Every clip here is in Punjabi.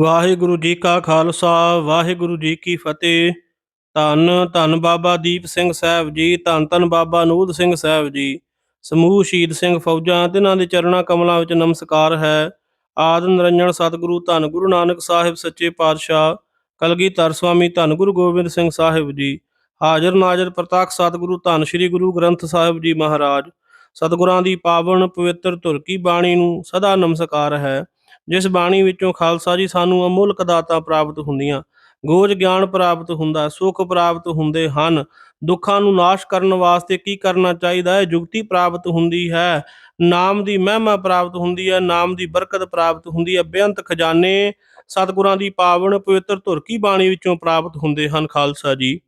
ਵਾਹਿਗੁਰੂ ਜੀ ਕਾ ਖਾਲਸਾ, ਵਾਹਿਗੁਰੂ ਜੀ ਕੀ ਫਤਿਹ। ਧੰਨ ਧੰਨ ਬਾਬਾ ਦੀਪ ਸਿੰਘ ਸਾਹਿਬ ਜੀ, ਧੰਨ ਧੰਨ ਬਾਬਾ ਨੂਧ ਸਿੰਘ ਸਾਹਿਬ ਜੀ। ਸਮੂਹ ਸ਼ਹੀਦ ਸਿੰਘ ਫੌਜਾਂ, ਤਿਨਾਂ ਦੇ ਚਰਣਾ ਕਮਲਾਂ ਵਿੱਚ ਨਮਸਕਾਰ ਹੈ। ਆਦ ਨਿਰੰਜਨ ਸਤਿਗੁਰੂ, ਧੰਨ ਗੁਰੂ ਨਾਨਕ ਸਾਹਿਬ ਸੱਚੇ ਪਾਤਸ਼ਾਹ, ਕਲਗੀਧਰ ਸੁਆਮੀ ਧੰਨ ਗੁਰੂ ਗੋਬਿੰਦ ਸਿੰਘ ਸਾਹਿਬ ਜੀ। ਹਾਜ਼ਰ ਨਾਜ਼ਰ ਪ੍ਰਤੱਖ ਸਤਿਗੁਰੂ, ਧੰਨ ਸ੍ਰੀ ਗੁਰੂ ਗ੍ਰੰਥ ਸਾਹਿਬ ਜੀ ਮਹਾਰਾਜ। ਸਤਿਗੁਰਾਂ ਦੀ ਪਾਵਨ ਪਵਿੱਤਰ ਧੁਰ ਕੀ ਬਾਣੀ ਨੂੰ ਸਦਾ ਨਮਸਕਾਰ ਹੈ। ਜਿਸ ਬਾਣੀ ਵਿੱਚੋਂ ਖਾਲਸਾ ਜੀ ਸਾਨੂੰ ਅਮੁੱਲਕ ਦਾਤਾਂ ਪ੍ਰਾਪਤ ਹੁੰਦੀਆਂ, ਗੋਜ ਗਿਆਨ ਪ੍ਰਾਪਤ ਹੁੰਦਾ, ਸੁਖ ਪ੍ਰਾਪਤ ਹੁੰਦੇ ਹਨ। ਦੁੱਖਾਂ ਨੂੰ ਨਾਸ਼ ਕਰਨ ਵਾਸਤੇ ਕੀ ਕਰਨਾ ਚਾਹੀਦਾ ਹੈ? ਜੁਗਤੀ ਪ੍ਰਾਪਤ ਹੁੰਦੀ ਹੈ, ਨਾਮ ਦੀ ਮਹਿਮਾ ਪ੍ਰਾਪਤ ਹੁੰਦੀ ਹੈ, ਨਾਮ ਦੀ ਬਰਕਤ ਪ੍ਰਾਪਤ ਹੁੰਦੀ ਹੈ। ਬੇਅੰਤ ਖਜ਼ਾਨੇ ਸਤਿਗੁਰਾਂ ਦੀ ਪਾਵਨ ਪਵਿੱਤਰ ਧੁਰ ਕੀ ਬਾਣੀ ਵਿੱਚੋਂ ਪ੍ਰਾਪਤ ਹੁੰਦੇ ਹਨ ਖਾਲਸਾ ਜੀ?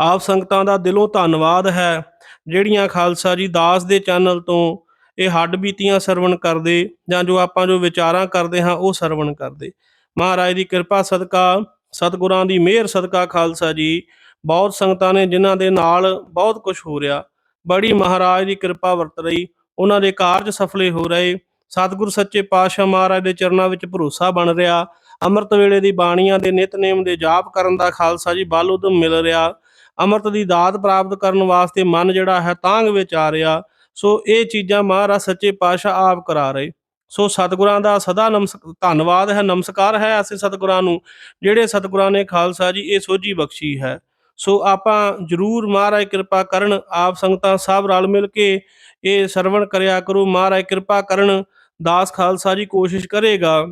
ਆਪ ਸੰਗਤਾਂ ਦਾ ਦਿਲੋਂ ਧੰਨਵਾਦ ਹੈ, ਜਿਹੜੀਆਂ ਖਾਲਸਾ ਜੀ ਦਾਸ ਦੇ ਚੈਨਲ ਤੋਂ ਇਹ ਹੱਡ ਬੀਤੀਆਂ ਸਰਵਣ ਕਰਦੇ ਜਾਂ ਜੋ ਆਪਾਂ ਜੋ ਵਿਚਾਰਾਂ ਕਰਦੇ ਹਾਂ, ਉਹ ਸਰਵਣ ਕਰਦੇ। ਮਹਾਰਾਜ ਦੀ ਕਿਰਪਾ, ਸਦਕਾ, ਸਤਿਗੁਰਾਂ ਦੀ ਮਿਹਰ, ਸਦਕਾ ਖਾਲਸਾ ਜੀ। ਬਹੁਤ ਸੰਗਤਾਂ ਨੇ ਜਿਨ੍ਹਾਂ ਦੇ ਨਾਲ ਬਹੁਤ ਕੁਝ ਹੋ ਰਿਹਾ। ਬੜੀ ਮਹਾਰਾਜ ਦੀ ਕਿਰਪਾ ਵਰਤ ਰਹੀ। ਉਹਨਾਂ ਦੇ ਕਾਰਜ ਸਫਲੇ ਹੋ ਰਹੇ। ਸਤਿਗੁਰ ਸੱਚੇ ਪਾਤਸ਼ਾਹ ਮਹਾਰਾਜ ਦੇ ਚਰਨਾਂ ਵਿੱਚ ਭਰੋਸਾ ਬਣ ਰਿਹਾ। ਅੰਮ੍ਰਿਤ ਵੇਲੇ ਦੀ ਬਾਣੀਆਂ ਦੇ ਨਿਤਨੇਮ ਦੇ ਜਾਪ ਕਰਨ ਦਾ ਖਾਲਸਾ ਜੀ ਬਲ ਉਦਮ ਮਿਲ ਰਿਹਾ। ਅੰਮ੍ਰਿਤ ਦੀ ਦਾਤ ਪ੍ਰਾਪਤ ਕਰਨ ਵਾਸਤੇ ਮਨ ਜਿਹੜਾ ਹੈ ਤਾਂਗ ਵਿੱਚ ਆ ਰਿਹਾ। ਸੋ ਇਹ ਚੀਜ਼ਾਂ ਮਹਾਰਾਜ ਸੱਚੇ ਪਾਤਸ਼ਾਹ ਆਪ ਕਰਾ ਰਹੇ। ਸੋ ਸਤਿਗੁਰਾਂ ਦਾ ਸਦਾ ਨਮਸ, ਧੰਨਵਾਦ ਹੈ, ਨਮਸਕਾਰ ਹੈ ਐਸੇ ਸਤਿਗੁਰਾਂ ਨੂੰ, ਜਿਹੜੇ ਸਤਿਗੁਰਾਂ ਨੇ ਖਾਲਸਾ ਜੀ ਇਹ ਸੋਝੀ ਬਖਸ਼ੀ ਹੈ। ਸੋ ਆਪਾਂ ਜਰੂਰ ਮਹਾਰਾਜ ਕਿਰਪਾ ਕਰਨ, ਆਪ ਸੰਗਤਾਂ ਸਭ ਰਲ ਮਿਲ ਕੇ ਇਹ ਸਰਵਣ ਕਰਿਆ ਕਰੋ। ਮਹਾਰਾਜ ਕਿਰਪਾ ਕਰਨ, ਦਾਸ ਖਾਲਸਾ ਜੀ ਕੋਸ਼ਿਸ਼ ਕਰੇਗਾ।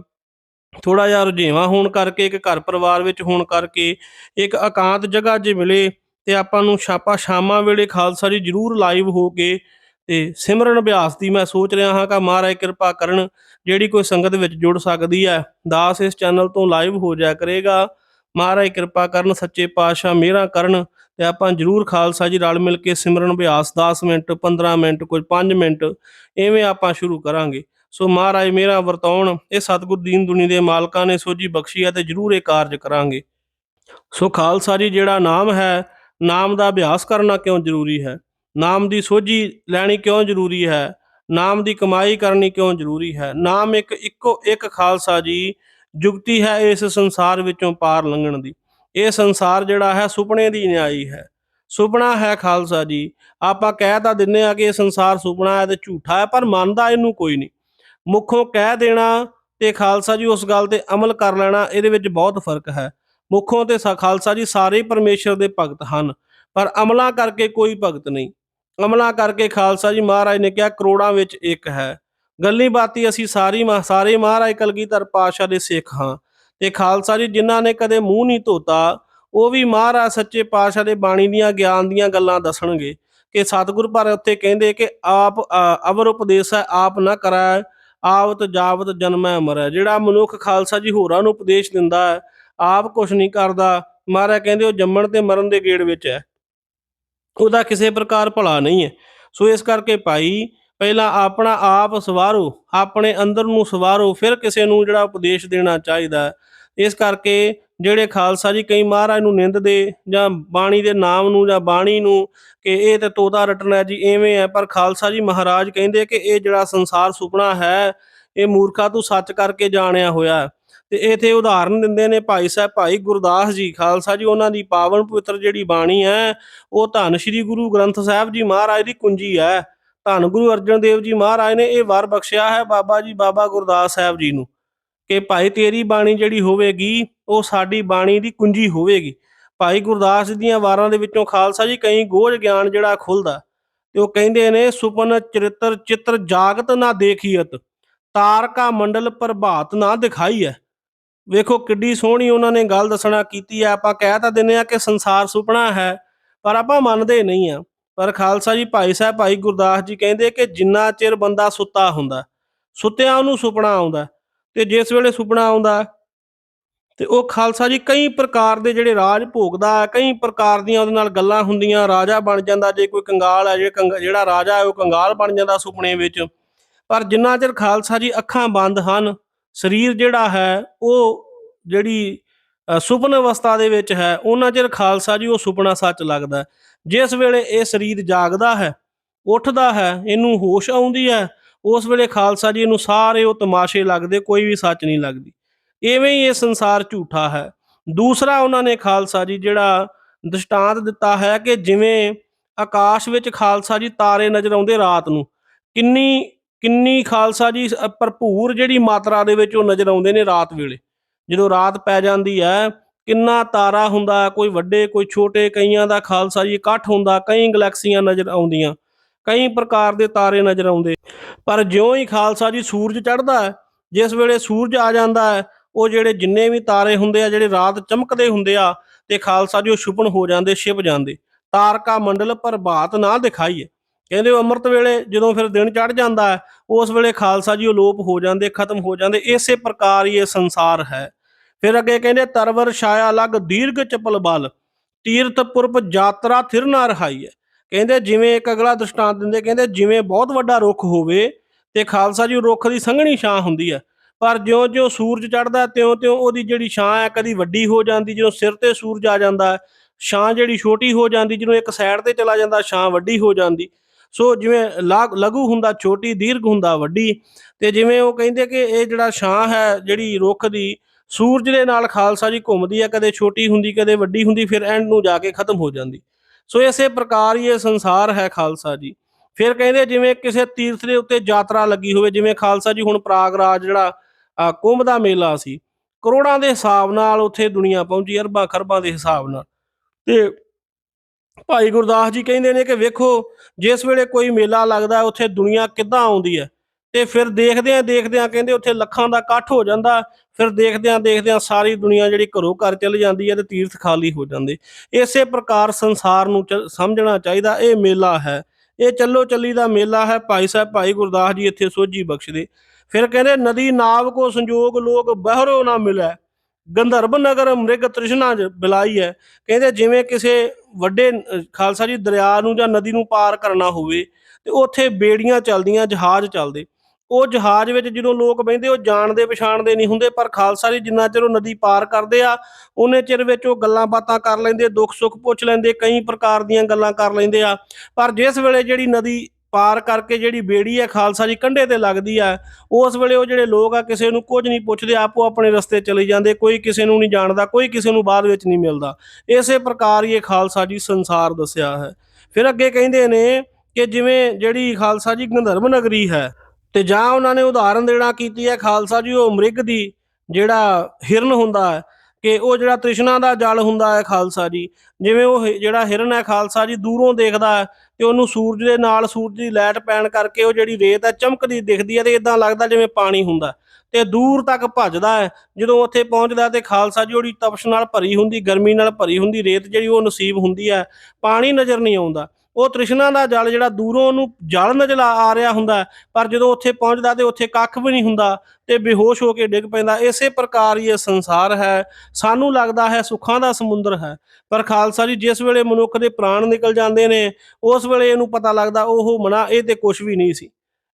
ਥੋੜਾ ਜਿਹਾ ਰੁਝੇਵਾ ਹੋਣ ਕਰਕੇ, ਇੱਕ ਘਰ ਪਰਿਵਾਰ ਵਿੱਚ ਹੋਣ ਕਰਕੇ, ਇੱਕ ਇਕਾਂਤ ਜਗ੍ਹਾ ਜੇ ਮਿਲੇ ਤੇ ਆਪਾਂ ਨੂੰ ਛਾਪਾ ਸ਼ਾਮਾਂ ਵੇਲੇ ਖਾਲਸਾ ਜੀ ਜਰੂਰ ਲਾਈਵ ਹੋ ਕੇ ਤੇ ਸਿਮਰਨ ਅਭਿਆਸ ਦੀ ਮੈਂ ਸੋਚ ਰਿਹਾ ਹਾਂ ਕਿ ਮਹਾਰਾਜ ਕਿਰਪਾ ਕਰਨ ਜਿਹੜੀ ਕੋਈ ਸੰਗਤ ਵਿੱਚ ਜੁੜ ਸਕਦੀ ਹੈ, ਦਾਸ ਇਸ ਚੈਨਲ ਤੋਂ ਲਾਈਵ ਹੋ ਜਾਇਆ ਕਰੇਗਾ। ਮਹਾਰਾਜ ਕਿਰਪਾ ਕਰਨ, ਸੱਚੇ ਪਾਤਸ਼ਾਹ ਮਿਹਰਾਂ ਕਰਨ ਤੇ ਆਪਾਂ ਜਰੂਰ ਖਾਲਸਾ ਜੀ ਰਲ ਮਿਲ ਕੇ ਸਿਮਰਨ ਅਭਿਆਸ 10 ਮਿੰਟ 15 ਮਿੰਟ ਕੁਝ 5 ਮਿੰਟ ਐਵੇਂ ਆਪਾਂ ਸ਼ੁਰੂ ਕਰਾਂਗੇ। ਸੋ ਮਹਾਰਾਜ ਮੇਰਾ ਵਰਤਾਉਣ, ਇਹ ਸਤਿਗੁਰ ਦੀਨ ਦੁਨੀ ਦੇ ਮਾਲਕਾਂ ਨੇ ਸੋਝੀ ਬਖਸ਼ੀ ਹੈ ਤੇ ਜਰੂਰ ਇਹ ਕਾਰਜ ਕਰਾਂਗੇ। ਸੋ ਖਾਲਸਾ ਜੀ ਜਿਹੜਾ ਨਾਮ ਹੈ, ਨਾਮ ਦਾ ਅਭਿਆਸ ਕਰਨਾ ਕਿਉਂ ਜ਼ਰੂਰੀ ਹੈ? ਨਾਮ ਦੀ ਸੋਝੀ ਲੈਣੀ ਕਿਉਂ ਜ਼ਰੂਰੀ ਹੈ? ਨਾਮ ਦੀ ਕਮਾਈ ਕਰਨੀ ਕਿਉਂ ਜ਼ਰੂਰੀ ਹੈ? ਨਾਮ ਇੱਕ ਇੱਕੋ ਇੱਕ ਖਾਲਸਾ ਜੀ ਜੁਗਤੀ ਹੈ ਇਸ ਸੰਸਾਰ ਵਿੱਚੋਂ ਪਾਰ ਲੰਘਣ ਦੀ। ਇਹ ਸੰਸਾਰ ਜਿਹੜਾ ਹੈ ਸੁਪਨੇ ਦੀ ਨਿਆਈ ਹੈ। ਸੁਪਨਾ ਹੈ ਖਾਲਸਾ ਜੀ। ਆਪਾਂ ਕਹਿ ਤਾਂ ਦਿੰਨੇ ਆ ਕਿ ਇਹ ਸੰਸਾਰ ਸੁਪਨਾ ਹੈ ਤੇ ਝੂਠਾ ਹੈ, ਪਰ ਮੰਨਦਾ ਇਹਨੂੰ ਕੋਈ ਨਹੀਂ। ਮੁੱਖੋਂ ਕਹਿ ਦੇਣਾ ਤੇ ਖਾਲਸਾ ਜੀ ਉਸ ਗੱਲ ਤੇ ਅਮਲ ਕਰ ਲੈਣਾ, ਇਹਦੇ ਵਿੱਚ ਬਹੁਤ ਫ਼ਰਕ ਹੈ। ਮੁੱਖੋਂ ਤੇ ਸਾ- ਖਾਲਸਾ ਜੀ ਸਾਰੇ ਪਰਮੇਸ਼ਰ ਦੇ ਭਗਤ ਹਨ, ਪਰ ਅਮਲਾਂ ਕਰਕੇ ਕੋਈ ਭਗਤ ਨਹੀਂ। ਅਮਲਾ ਕਰਕੇ ਖਾਲਸਾ ਜੀ ਮਹਾਰਾਜ ਨੇ ਕਿਹਾ ਕਰੋੜਾਂ ਵਿੱਚ ਇੱਕ ਹੈ। ਗੱਲੀ ਬਾਤੀ ਅਸੀਂ ਸਾਰੀ ਮਾ- ਸਾਰੇ ਮਹਾਰਾਜ ਕਲਗੀਧਰ ਪਾਤਸ਼ਾਹ ਦੇ ਸਿੱਖ ਹਾਂ ਤੇ ਖਾਲਸਾ ਜੀ ਜਿਨ੍ਹਾਂ ਨੇ ਕਦੇ ਮੂੰਹ ਨਹੀਂ ਧੋਤਾ ਉਹ ਵੀ ਮਹਾਰਾਜ ਸੱਚੇ ਪਾਤਸ਼ਾਹ ਦੇ ਬਾਣੀ ਦੀਆਂ ਗਿਆਨ ਦੀਆਂ ਗੱਲਾਂ ਦੱਸਣਗੇ ਕਿ ਸਤਿਗੁਰ ਪਰ ਉੱਥੇ ਕਹਿੰਦੇ ਕਿ ਆਪ ਅ, ਅਵਰ ਉਪਦੇਸ਼ ਹੈ ਆਪ ਨਾ ਕਰੈ ਆਵਤ ਜਾਵਤ ਜਨਮੈ ਮਰੈ। ਜਿਹੜਾ ਮਨੁੱਖ ਖਾਲਸਾ ਜੀ ਹੋਰਾਂ ਨੂੰ ਉਪਦੇਸ਼ ਦਿੰਦਾ ਹੈ ਆਪ ਕੁਝ ਨਹੀਂ ਕਰਦਾ ਮਹਾਰਾਜ ਕਹਿੰਦੇ ਉਹ ਜੰਮਣ ਤੇ ਮਰਨ ਦੇ ਗੇੜ ਵਿੱਚ ਹੈ। ਉਹਦਾ ਕਿਸੇ ਪ੍ਰਕਾਰ ਭਲਾ ਨਹੀਂ ਹੈ। ਸੋ ਇਸ ਕਰਕੇ ਭਾਈ, ਪਹਿਲਾਂ ਆਪਣਾ ਆਪ ਸਵਾਰੋ, ਆਪਣੇ ਅੰਦਰ ਨੂੰ ਸਵਾਰੋ, ਫਿਰ ਕਿਸੇ ਨੂੰ ਜਿਹੜਾ ਉਪਦੇਸ਼ ਦੇਣਾ ਚਾਹੀਦਾ ਇਸ ਕਰਕੇ ਜਿਹੜੇ ਖਾਲਸਾ ਜੀ ਕਈ ਮਹਾਰਾਜ ਨੂੰ ਨਿੰਦਦੇ ਜਾਂ ਬਾਣੀ ਦੇ ਨਾਮ ਨੂੰ ਜਾਂ ਬਾਣੀ ਨੂੰ ਕਿ ਇਹ ਤੇ ਤੋਤਾ ਰਟਣਾ ਜੀ ਐਵੇਂ ਹੈ, ਪਰ ਖਾਲਸਾ ਜੀ ਮਹਾਰਾਜ ਕਹਿੰਦੇ ਕਿ ਇਹ ਜਿਹੜਾ ਸੰਸਾਰ ਸੁਪਨਾ ਹੈ, ਇਹ ਮੂਰਖਾ ਤੂੰ ਸੱਚ ਕਰਕੇ ਜਾਣਿਆ ਹੋਇਆ ਤੇ ਇਥੇ ਉਦਾਹਰਨ ਦਿੰਦੇ ਨੇ ਭਾਈ ਸਾਹਿਬ, ਭਾਈ ਗੁਰਦਾਸ ਜੀ ਖਾਲਸਾ ਜੀ, ਉਹਨਾਂ ਦੀ ਪਾਵਨ ਪਵਿੱਤਰ ਜਿਹੜੀ ਬਾਣੀ ਹੈ, ਉਹ ਧੰਨ ਸ਼੍ਰੀ ਗੁਰੂ ਗ੍ਰੰਥ ਸਾਹਿਬ ਜੀ ਮਹਾਰਾਜ ਦੀ ਕੁੰਜੀ ਹੈ। ਧੰਨ ਗੁਰੂ ਅਰਜਨ ਦੇਵ ਜੀ ਮਹਾਰਾਜ ਨੇ ਇਹ ਵਾਰ ਬਖਸ਼ਿਆ ਹੈ ਬਾਬਾ ਜੀ, ਬਾਬਾ ਗੁਰਦਾਸ ਸਾਹਿਬ ਜੀ ਨੂੰ ਕਿ ਭਾਈ ਤੇਰੀ ਬਾਣੀ ਜਿਹੜੀ ਹੋਵੇਗੀ, ਉਹ ਸਾਡੀ ਬਾਣੀ ਦੀ ਕੁੰਜੀ ਹੋਵੇਗੀ। ਭਾਈ ਗੁਰਦਾਸ ਜੀ ਦੀਆਂ ਵਾਰਾਂ ਦੇ ਵਿੱਚੋਂ ਖਾਲਸਾ ਜੀ ਕਈ ਗੋਝ ਗਿਆਨ ਜਿਹੜਾ ਖੁੱਲਦਾ ਤੇ ਉਹ ਕਹਿੰਦੇ ਨੇ, ਸੁਪਨ ਚਰਿਤਰ ਚਿੱਤਰ ਜਾਗਤ ਨਾ ਦੇਖੀਅਤ, ਤਾਰਕਾ ਮੰਡਲ ਪ੍ਰਭਾਤ ਨਾ ਦਿਖਾਈ ਹੈ ਵੇਖੋ ਕਿੱਡੀ ਸੋਹਣੀ ਉਹਨਾਂ ਨੇ ਗੱਲ ਦੱਸਣਾ ਕੀਤੀ ਹੈ। ਆਪਾਂ ਕਹਿ ਤਾਂ ਦਿੰਨੇ ਆ ਕਿ ਸੰਸਾਰ ਸੁਪਨਾ ਹੈ ਪਰ ਆਪਾਂ ਮੰਨਦੇ ਨਹੀਂ ਆ ਪਰ ਖਾਲਸਾ ਜੀ ਭਾਈ ਸਾਹਿਬ ਭਾਈ ਗੁਰਦਾਸ ਜੀ ਕਹਿੰਦੇ ਕਿ ਜਿੰਨਾ ਚਿਰ ਬੰਦਾ ਸੁੱਤਾ ਹੁੰਦਾ ਸੁੱਤਿਆਂ ਉਹਨੂੰ ਸੁਪਨਾ ਆਉਂਦਾ ਤੇ ਜਿਸ ਵੇਲੇ ਸੁਪਨਾ ਆਉਂਦਾ ਤੇ ਉਹ ਖਾਲਸਾ ਜੀ ਕਈ ਪ੍ਰਕਾਰ ਦੇ ਜਿਹੜੇ ਰਾਜ ਭੋਗਦਾ ਹੈ, ਕਈ ਪ੍ਰਕਾਰ ਦੀਆਂ ਉਹਦੇ ਨਾਲ ਗੱਲਾਂ ਹੁੰਦੀਆਂ ਰਾਜਾ ਬਣ ਜਾਂਦਾ ਜੇ ਕੋਈ ਕੰਗਾਲ ਹੈ ਜੇ ਕੰਗ- ਜਿਹੜਾ ਰਾਜਾ ਹੈ ਉਹ ਕੰਗਾਲ ਬਣ ਜਾਂਦਾ ਸੁਪਨੇ ਵਿੱਚ। ਪਰ ਜਿੰਨਾ ਚਿਰ ਖਾਲਸਾ ਜੀ ਅੱਖਾਂ ਬੰਦ ਹਨ ਸਰੀਰ ਜਿਹੜਾ ਹੈ ਉਹ ਜਿਹੜੀ ਅ, ਸੁਪਨ ਅਵਸਥਾ ਦੇ ਵਿੱਚ ਹੈ ਉਹਨਾਂ ਚਿਰ ਖਾਲਸਾ ਜੀ ਉਹ ਸੁਪਨਾ ਸੱਚ ਲੱਗਦਾ ਜਿਸ ਵੇਲੇ ਇਹ ਸਰੀਰ ਜਾਗਦਾ ਹੈ ਉੱਠਦਾ ਹੈ ਇਹਨੂੰ ਹੋਸ਼ ਆਉਂਦੀ ਹੈ ਉਸ ਵੇਲੇ ਖਾਲਸਾ ਜੀ ਨੂੰ ਸਾਰੇ ਉਹ ਤਮਾਸ਼ੇ ਲੱਗਦੇ ਕੋਈ ਵੀ ਸੱਚ ਨਹੀਂ ਲੱਗਦੀ। ਇਵੇਂ ਹੀ ਇਹ ਸੰਸਾਰ ਝੂਠਾ ਹੈ। ਦੂਸਰਾ ਉਹਨਾਂ ਨੇ ਖਾਲਸਾ ਜੀ ਜਿਹੜਾ ਦਸ਼ਟਾਂਤ ਦਿੱਤਾ ਹੈ ਕਿ ਜਿਵੇਂ ਆਕਾਸ਼ ਵਿੱਚ ਖਾਲਸਾ ਜੀ ਤਾਰੇ ਨਜ਼ਰ ਆਉਂਦੇ ਰਾਤ ਨੂੰ ਕਿੰਨੀ ਕਿੰਨੀ ਖਾਲਸਾ ਜੀ ਭਰਪੂਰ ਜਿਹੜੀ ਮਾਤਰਾ ਦੇ ਵਿੱਚ ਉਹ ਨਜ਼ਰ ਆਉਂਦੇ ਨੇ ਰਾਤ ਵੇਲੇ। ਜਦੋਂ ਰਾਤ ਪੈ ਜਾਂਦੀ ਹੈ, ਕਿੰਨਾ ਤਾਰਾ ਹੁੰਦਾ, ਕੋਈ ਵੱਡੇ, ਕੋਈ ਛੋਟੇ, ਕਈਆਂ ਦਾ ਖਾਲਸਾ ਜੀ ਇਕੱਠ ਹੁੰਦਾ, ਕਈ ਗੈਲੈਕਸੀਆਂ ਨਜ਼ਰ ਆਉਂਦੀਆਂ, ਕਈ ਪ੍ਰਕਾਰ ਦੇ ਤਾਰੇ ਨਜ਼ਰ ਆਉਂਦੇ। ਪਰ ਜਿਉਂ ਹੀ ਖਾਲਸਾ ਜੀ ਸੂਰਜ ਚੜ੍ਹਦਾ ਹੈ, ਜਿਸ ਵੇਲੇ ਸੂਰਜ ਆ ਜਾਂਦਾ ਹੈ, ਉਹ ਜਿਹੜੇ ਜਿੰਨੇ ਵੀ ਤਾਰੇ ਹੁੰਦੇ ਆ, ਜਿਹੜੇ ਰਾਤ ਚਮਕਦੇ ਹੁੰਦੇ ਆ, ਤੇ ਖਾਲਸਾ ਜੀ ਉਹ ਛੁਪਣ ਹੋ ਜਾਂਦੇ, ਛਿਪ ਜਾਂਦੇ। ਤਾਰਕਾ ਮੰਡਲ ਪ੍ਰਭਾਤ ਨਾ ਦਿਖਾਈਏ। ਕਹਿੰਦੇ ਉਹ ਅੰਮ੍ਰਿਤ ਵੇਲੇ ਜਦੋਂ ਫਿਰ ਦਿਨ ਚੜ ਜਾਂਦਾ ਹੈ, ਉਸ ਵੇਲੇ ਖਾਲਸਾ ਜੀ ਅਲੋਪ ਹੋ ਜਾਂਦੇ, ਖਤਮ ਹੋ ਜਾਂਦੇ, ਇਸੇ ਪ੍ਰਕਾਰ ਹੀ ਇਹ ਸੰਸਾਰ ਹੈ। ਫਿਰ ਅੱਗੇ ਕਹਿੰਦੇ, ਤਰਵਰ ਛਾਇਆ ਲਗ ਦੀਰਘ ਚਪਲ ਬਲ, ਤੀਰਥ ਪੁਰਬ ਯਾਤਰਾ ਥਿਰ ਨਾ ਰਹਾਈ ਹੈ। ਕਹਿੰਦੇ ਜਿਵੇਂ ਇੱਕ ਅਗਲਾ ਦ੍ਰਿਸ਼ਟਾਂਤ ਦਿੰਦੇ, ਕਹਿੰਦੇ ਜਿਵੇਂ ਬਹੁਤ ਵੱਡਾ ਰੁੱਖ ਹੋਵੇ ਤੇ ਖਾਲਸਾ ਜੀ ਰੁੱਖ ਦੀ ਸੰਘਣੀ ਛਾਂ ਹੁੰਦੀ ਹੈ, ਪਰ ਜਿਉਂ-ਜਿਉਂ ਸੂਰਜ ਚੜਦਾ ਤਿਉਂ-ਤਿਉਂ ਉਹਦੀ ਜਿਹੜੀ ਛਾਂ ਹੈ ਕਦੀ ਵੱਡੀ ਹੋ ਜਾਂਦੀ, ਜਦੋਂ ਸਿਰ ਤੇ ਸੂਰਜ ਆ ਜਾਂਦਾ, ਛਾਂ ਜਿਹੜੀ ਛੋਟੀ ਹੋ ਜਾਂਦੀ ਜਦੋਂ ਇੱਕ ਸਾਈਡ ਤੇ ਚਲਾ ਜਾਂਦਾ, ਛਾਂ ਵੱਡੀ ਹੋ ਜਾਂਦੀ। ਸੋ ਜਿਵੇਂ ਲਾ- ਲਘੂ ਹੁੰਦਾ ਛੋਟੀ ਦੀਰਘ ਹੁੰਦਾ ਵੱਡੀ ਤੇ ਜਿਵੇਂ ਉਹ ਕਹਿੰਦੇ ਕਿ ਇਹ ਜਿਹੜਾ ਛਾਂ ਹੈ ਜਿਹੜੀ ਰੁੱਖ ਦੀ ਸੂਰਜ ਦੇ ਨਾਲ ਖਾਲਸਾ ਜੀ ਘੁੰਮਦੀ ਹੈ ਕਦੇ ਛੋਟੀ ਹੁੰਦੀ ਕਦੇ ਵੱਡੀ ਹੁੰਦੀ ਫਿਰ ਐਂਡ ਨੂੰ ਜਾ ਕੇ ਖਤਮ ਹੋ ਜਾਂਦੀ। ਸੋ ਇਸੇ ਪ੍ਰਕਾਰ ਹੀ ਇਹ ਸੰਸਾਰ ਹੈ ਖਾਲਸਾ ਜੀ। ਫਿਰ ਕਹਿੰਦੇ ਜਿਵੇਂ ਕਿਸੇ ਤੀਰਥ ਦੇ ਉੱਤੇ ਯਾਤਰਾ ਲੱਗੀ ਹੋਵੇ ਜਿਵੇਂ ਖਾਲਸਾ ਜੀ ਹੁਣ ਪ੍ਰਾਗਰਾਜ ਜਿਹੜਾ ਅ, ਕੁੰਭ ਦਾ ਮੇਲਾ ਸੀ ਕਰੋੜਾਂ ਦੇ ਹਿਸਾਬ ਨਾਲ ਉੱਥੇ ਦੁਨੀਆ ਪਹੁੰਚੀ ਅਰਬਾਂ ਖਰਬਾਂ ਦੇ ਹਿਸਾਬ ਨਾਲ। ਤੇ ਭਾਈ ਗੁਰਦਾਸ ਜੀ ਕਹਿੰਦੇ ਨੇ ਕਿ ਵੇਖੋ, ਜਿਸ ਵੇਲੇ ਕੋਈ ਮੇਲਾ ਲੱਗਦਾ ਉੱਥੇ ਦੁਨੀਆ ਕਿੱਦਾਂ ਆਉਂਦੀ ਹੈ? ਤੇ ਫਿਰ ਦੇਖਦੇ ਆ ਦੇਖਦੇ ਆ ਕਹਿੰਦੇ ਉੱਥੇ ਲੱਖਾਂ ਦਾ ਇਕੱਠ ਹੋ ਜਾਂਦਾ, ਫਿਰ ਦੇਖਦੇ ਆ ਦੇਖਦੇ ਆ ਸਾਰੀ ਦੁਨੀਆ ਜਿਹੜੀ ਘਰੋਂ ਘਰ ਚੱਲ ਜਾਂਦੀ ਹੈ ਤੇ ਤੀਰਥ ਖਾਲੀ ਹੋ ਜਾਂਦੇ। ਇਸੇ ਪ੍ਰਕਾਰ ਸੰਸਾਰ ਨੂੰ ਚ- ਸਮਝਣਾ ਚਾਹੀਦਾ, ਇਹ ਮੇਲਾ ਹੈ। ਇਹ ਚੱਲੋ ਚੱਲੀ ਦਾ ਮੇਲਾ ਹੈ, ਭਾਈ ਸਾਹਿਬ, ਭਾਈ ਗੁਰਦਾਸ ਜੀ ਇੱਥੇ ਸੋਝੀ ਬਖਸ਼ਦੇ। ਫਿਰ ਕਹਿੰਦੇ, ਨਦੀ ਨਾਵ ਕੋ ਸੰਜੋਗ ਲੋਕ ਬਹਿਰੋ ਨਾ ਮਿਲੈ। ਗੰਧਰਵ ਨਗਰ ਮ੍ਰਿਗ ਤ੍ਰਿਸ਼ਨਾ ਬਿਲਾਈ ਹੈ। ਕਹਿੰਦੇ ਜਿਵੇਂ ਕਿਸੇ ਵੱਡੇ ਖਾਲਸਾ ਜੀ ਦਰਿਆ ਨੂੰ ਜਾਂ ਨਦੀ ਨੂੰ ਪਾਰ ਕਰਨਾ ਹੋਵੇ, ਤੇ ਉੱਥੇ ਬੇੜੀਆਂ ਚੱਲਦੀਆਂ, ਜਹਾਜ਼ ਚੱਲਦੇ। ਉਹ ਜਹਾਜ਼ ਵਿੱਚ ਜਦੋਂ ਲੋਕ ਬਹਿੰਦੇ, ਉਹ ਜਾਣਦੇ ਪਛਾਣਦੇ ਨਹੀਂ ਹੁੰਦੇ, ਪਰ ਖਾਲਸਾ ਜੀ ਜਿੰਨਾ ਚਿਰ ਉਹ ਨਦੀ ਪਾਰ ਕਰਦੇ ਆ, ਉਹਨੇ ਚਿਰ ਵਿੱਚ ਉਹ ਗੱਲਾਂ ਬਾਤਾਂ ਕਰ ਲੈਂਦੇ, ਦੁੱਖ ਸੁੱਖ ਪੁੱਛ ਲੈਂਦੇ, ਕਈ ਪ੍ਰਕਾਰ ਦੀਆਂ ਗੱਲਾਂ ਕਰ ਲੈਂਦੇ ਆ। ਪਰ ਜਿਸ ਵੇਲੇ ਜਿਹੜੀ ਨਦੀ ਪਾਰ ਕਰਕੇ ਜਿਹੜੀ ਬੇੜੀ ਹੈ ਖਾਲਸਾ ਜੀ ਕੰਢੇ ਤੇ ਲੱਗਦੀ ਆ, ਉਸ ਵੇਲੇ ਉਹ ਜਿਹੜੇ ਲੋਕ ਆ ਕਿਸੇ ਨੂੰ ਕੁਝ ਨਹੀਂ ਪੁੱਛਦੇ, ਆਪੋ ਆਪਣੇ ਰਸਤੇ ਚਲੇ ਜਾਂਦੇ, ਕੋਈ ਕਿਸੇ ਨੂੰ ਨਹੀਂ ਜਾਣਦਾ, ਕੋਈ ਕਿਸੇ ਨੂੰ ਬਾਅਦ ਵਿੱਚ ਨਹੀਂ ਮਿਲਦਾ। ਇਸੇ ਪ੍ਰਕਾਰ ਹੀ ਇਹ ਖਾਲਸਾ ਜੀ ਸੰਸਾਰ ਦੱਸਿਆ ਹੈ। ਫਿਰ ਅੱਗੇ ਕਹਿੰਦੇ ਨੇ ਕਿ ਜਿਵੇਂ ਜਿਹੜੀ ਖਾਲਸਾ ਜੀ ਗੰਧਰਵ ਨਗਰੀ ਹੈ, ਤੇ ਜਾਂ ਉਹਨਾਂ ਨੇ ਉਦਾਹਰਨ ਦੇਣਾ ਕੀਤੀ ਹੈ, ਖਾਲਸਾ ਜੀ ਉਹ ਮ੍ਰਿਗ ਦੀ ਜਿਹੜਾ ਹਿਰਨ ਹੁੰਦਾ ਹੈ ਕਿ ਉਹ ਜਿਹੜਾ ਤ੍ਰਿਸ਼ਨਾ ਦਾ ਜਲ ਹੁੰਦਾ ਹੈ ਖਾਲਸਾ ਜੀ, ਜਿਵੇਂ ਉਹ ਹਿ- ਜਿਹੜਾ ਹਿਰਨ ਹੈ ਖਾਲਸਾ ਜੀ ਦੂਰੋਂ ਦੇਖਦਾ ਹੈ ਤੇ ਉਹਨੂੰ ਸੂਰਜ ਦੇ ਨਾਲ ਸੂਰਜ ਦੀ ਲਾਈਟ ਪੈਣ ਕਰਕੇ ਉਹ ਜਿਹੜੀ ਰੇਤ ਹੈ ਚਮਕਦੀ ਦਿਖਦੀ ਹੈ ਤੇ ਇਦਾਂ ਲੱਗਦਾ ਜਿਵੇਂ ਪਾਣੀ ਹੁੰਦਾ ਤੇ ਦੂਰ ਤੱਕ ਭੱਜਦਾ ਹੈ, ਜਦੋਂ ਉੱਥੇ ਪਹੁੰਚਦਾ ਤੇ ਖਾਲਸਾ ਜੀ ਉਹਦੀ ਤਪਸ਼ ਨਾਲ ਭਰੀ ਹੁੰਦੀ, ਗਰਮੀ ਨਾਲ ਭਰੀ ਹੁੰਦੀ, ਰੇਤ ਜਿਹੜੀ ਉਹ ਨਸੀਬ ਹੁੰਦੀ ਹੈ, ਪਾਣੀ ਨਜ਼ਰ ਨਹੀਂ ਆਉਂਦਾ। ਉਹ ਤ੍ਰਿਸ਼ਨਾ ਦਾ ਜਲ ਜਿਹੜਾ ਦੂਰੋਂ ਉਹਨੂੰ ਜਲ ਨਜ਼ਰ ਆ ਰਿਹਾ ਹੁੰਦਾ ਪਰ ਜਦੋਂ ਉੱਥੇ ਪਹੁੰਚਦਾ ਤੇ ਉੱਥੇ ਕੱਖ ਵੀ ਨਹੀਂ ਹੁੰਦਾ ਤੇ ਬੇਹੋਸ਼ ਹੋ ਕੇ ਡਿੱਗ ਪੈਂਦਾ। ਇਸੇ ਪ੍ਰਕਾਰ ਹੀ ਇਹ ਸੰਸਾਰ ਹੈ, ਸਾਨੂੰ ਲੱਗਦਾ ਹੈ ਸੁੱਖਾਂ ਦਾ ਸਮੁੰਦਰ ਹੈ। ਪਰ ਖਾਲਸਾ ਜੀ, ਜਿਸ ਵੇਲੇ ਮਨੁੱਖ ਦੇ ਪ੍ਰਾਣ ਨਿਕਲ ਜਾਂਦੇ ਨੇ, ਉਸ ਵੇਲੇ ਇਹਨੂੰ ਪਤਾ ਲੱਗਦਾ ਉਹ ਮਨਾ, ਇਹ ਤੇ ਕੁਝ ਵੀ ਨਹੀਂ ਸੀ।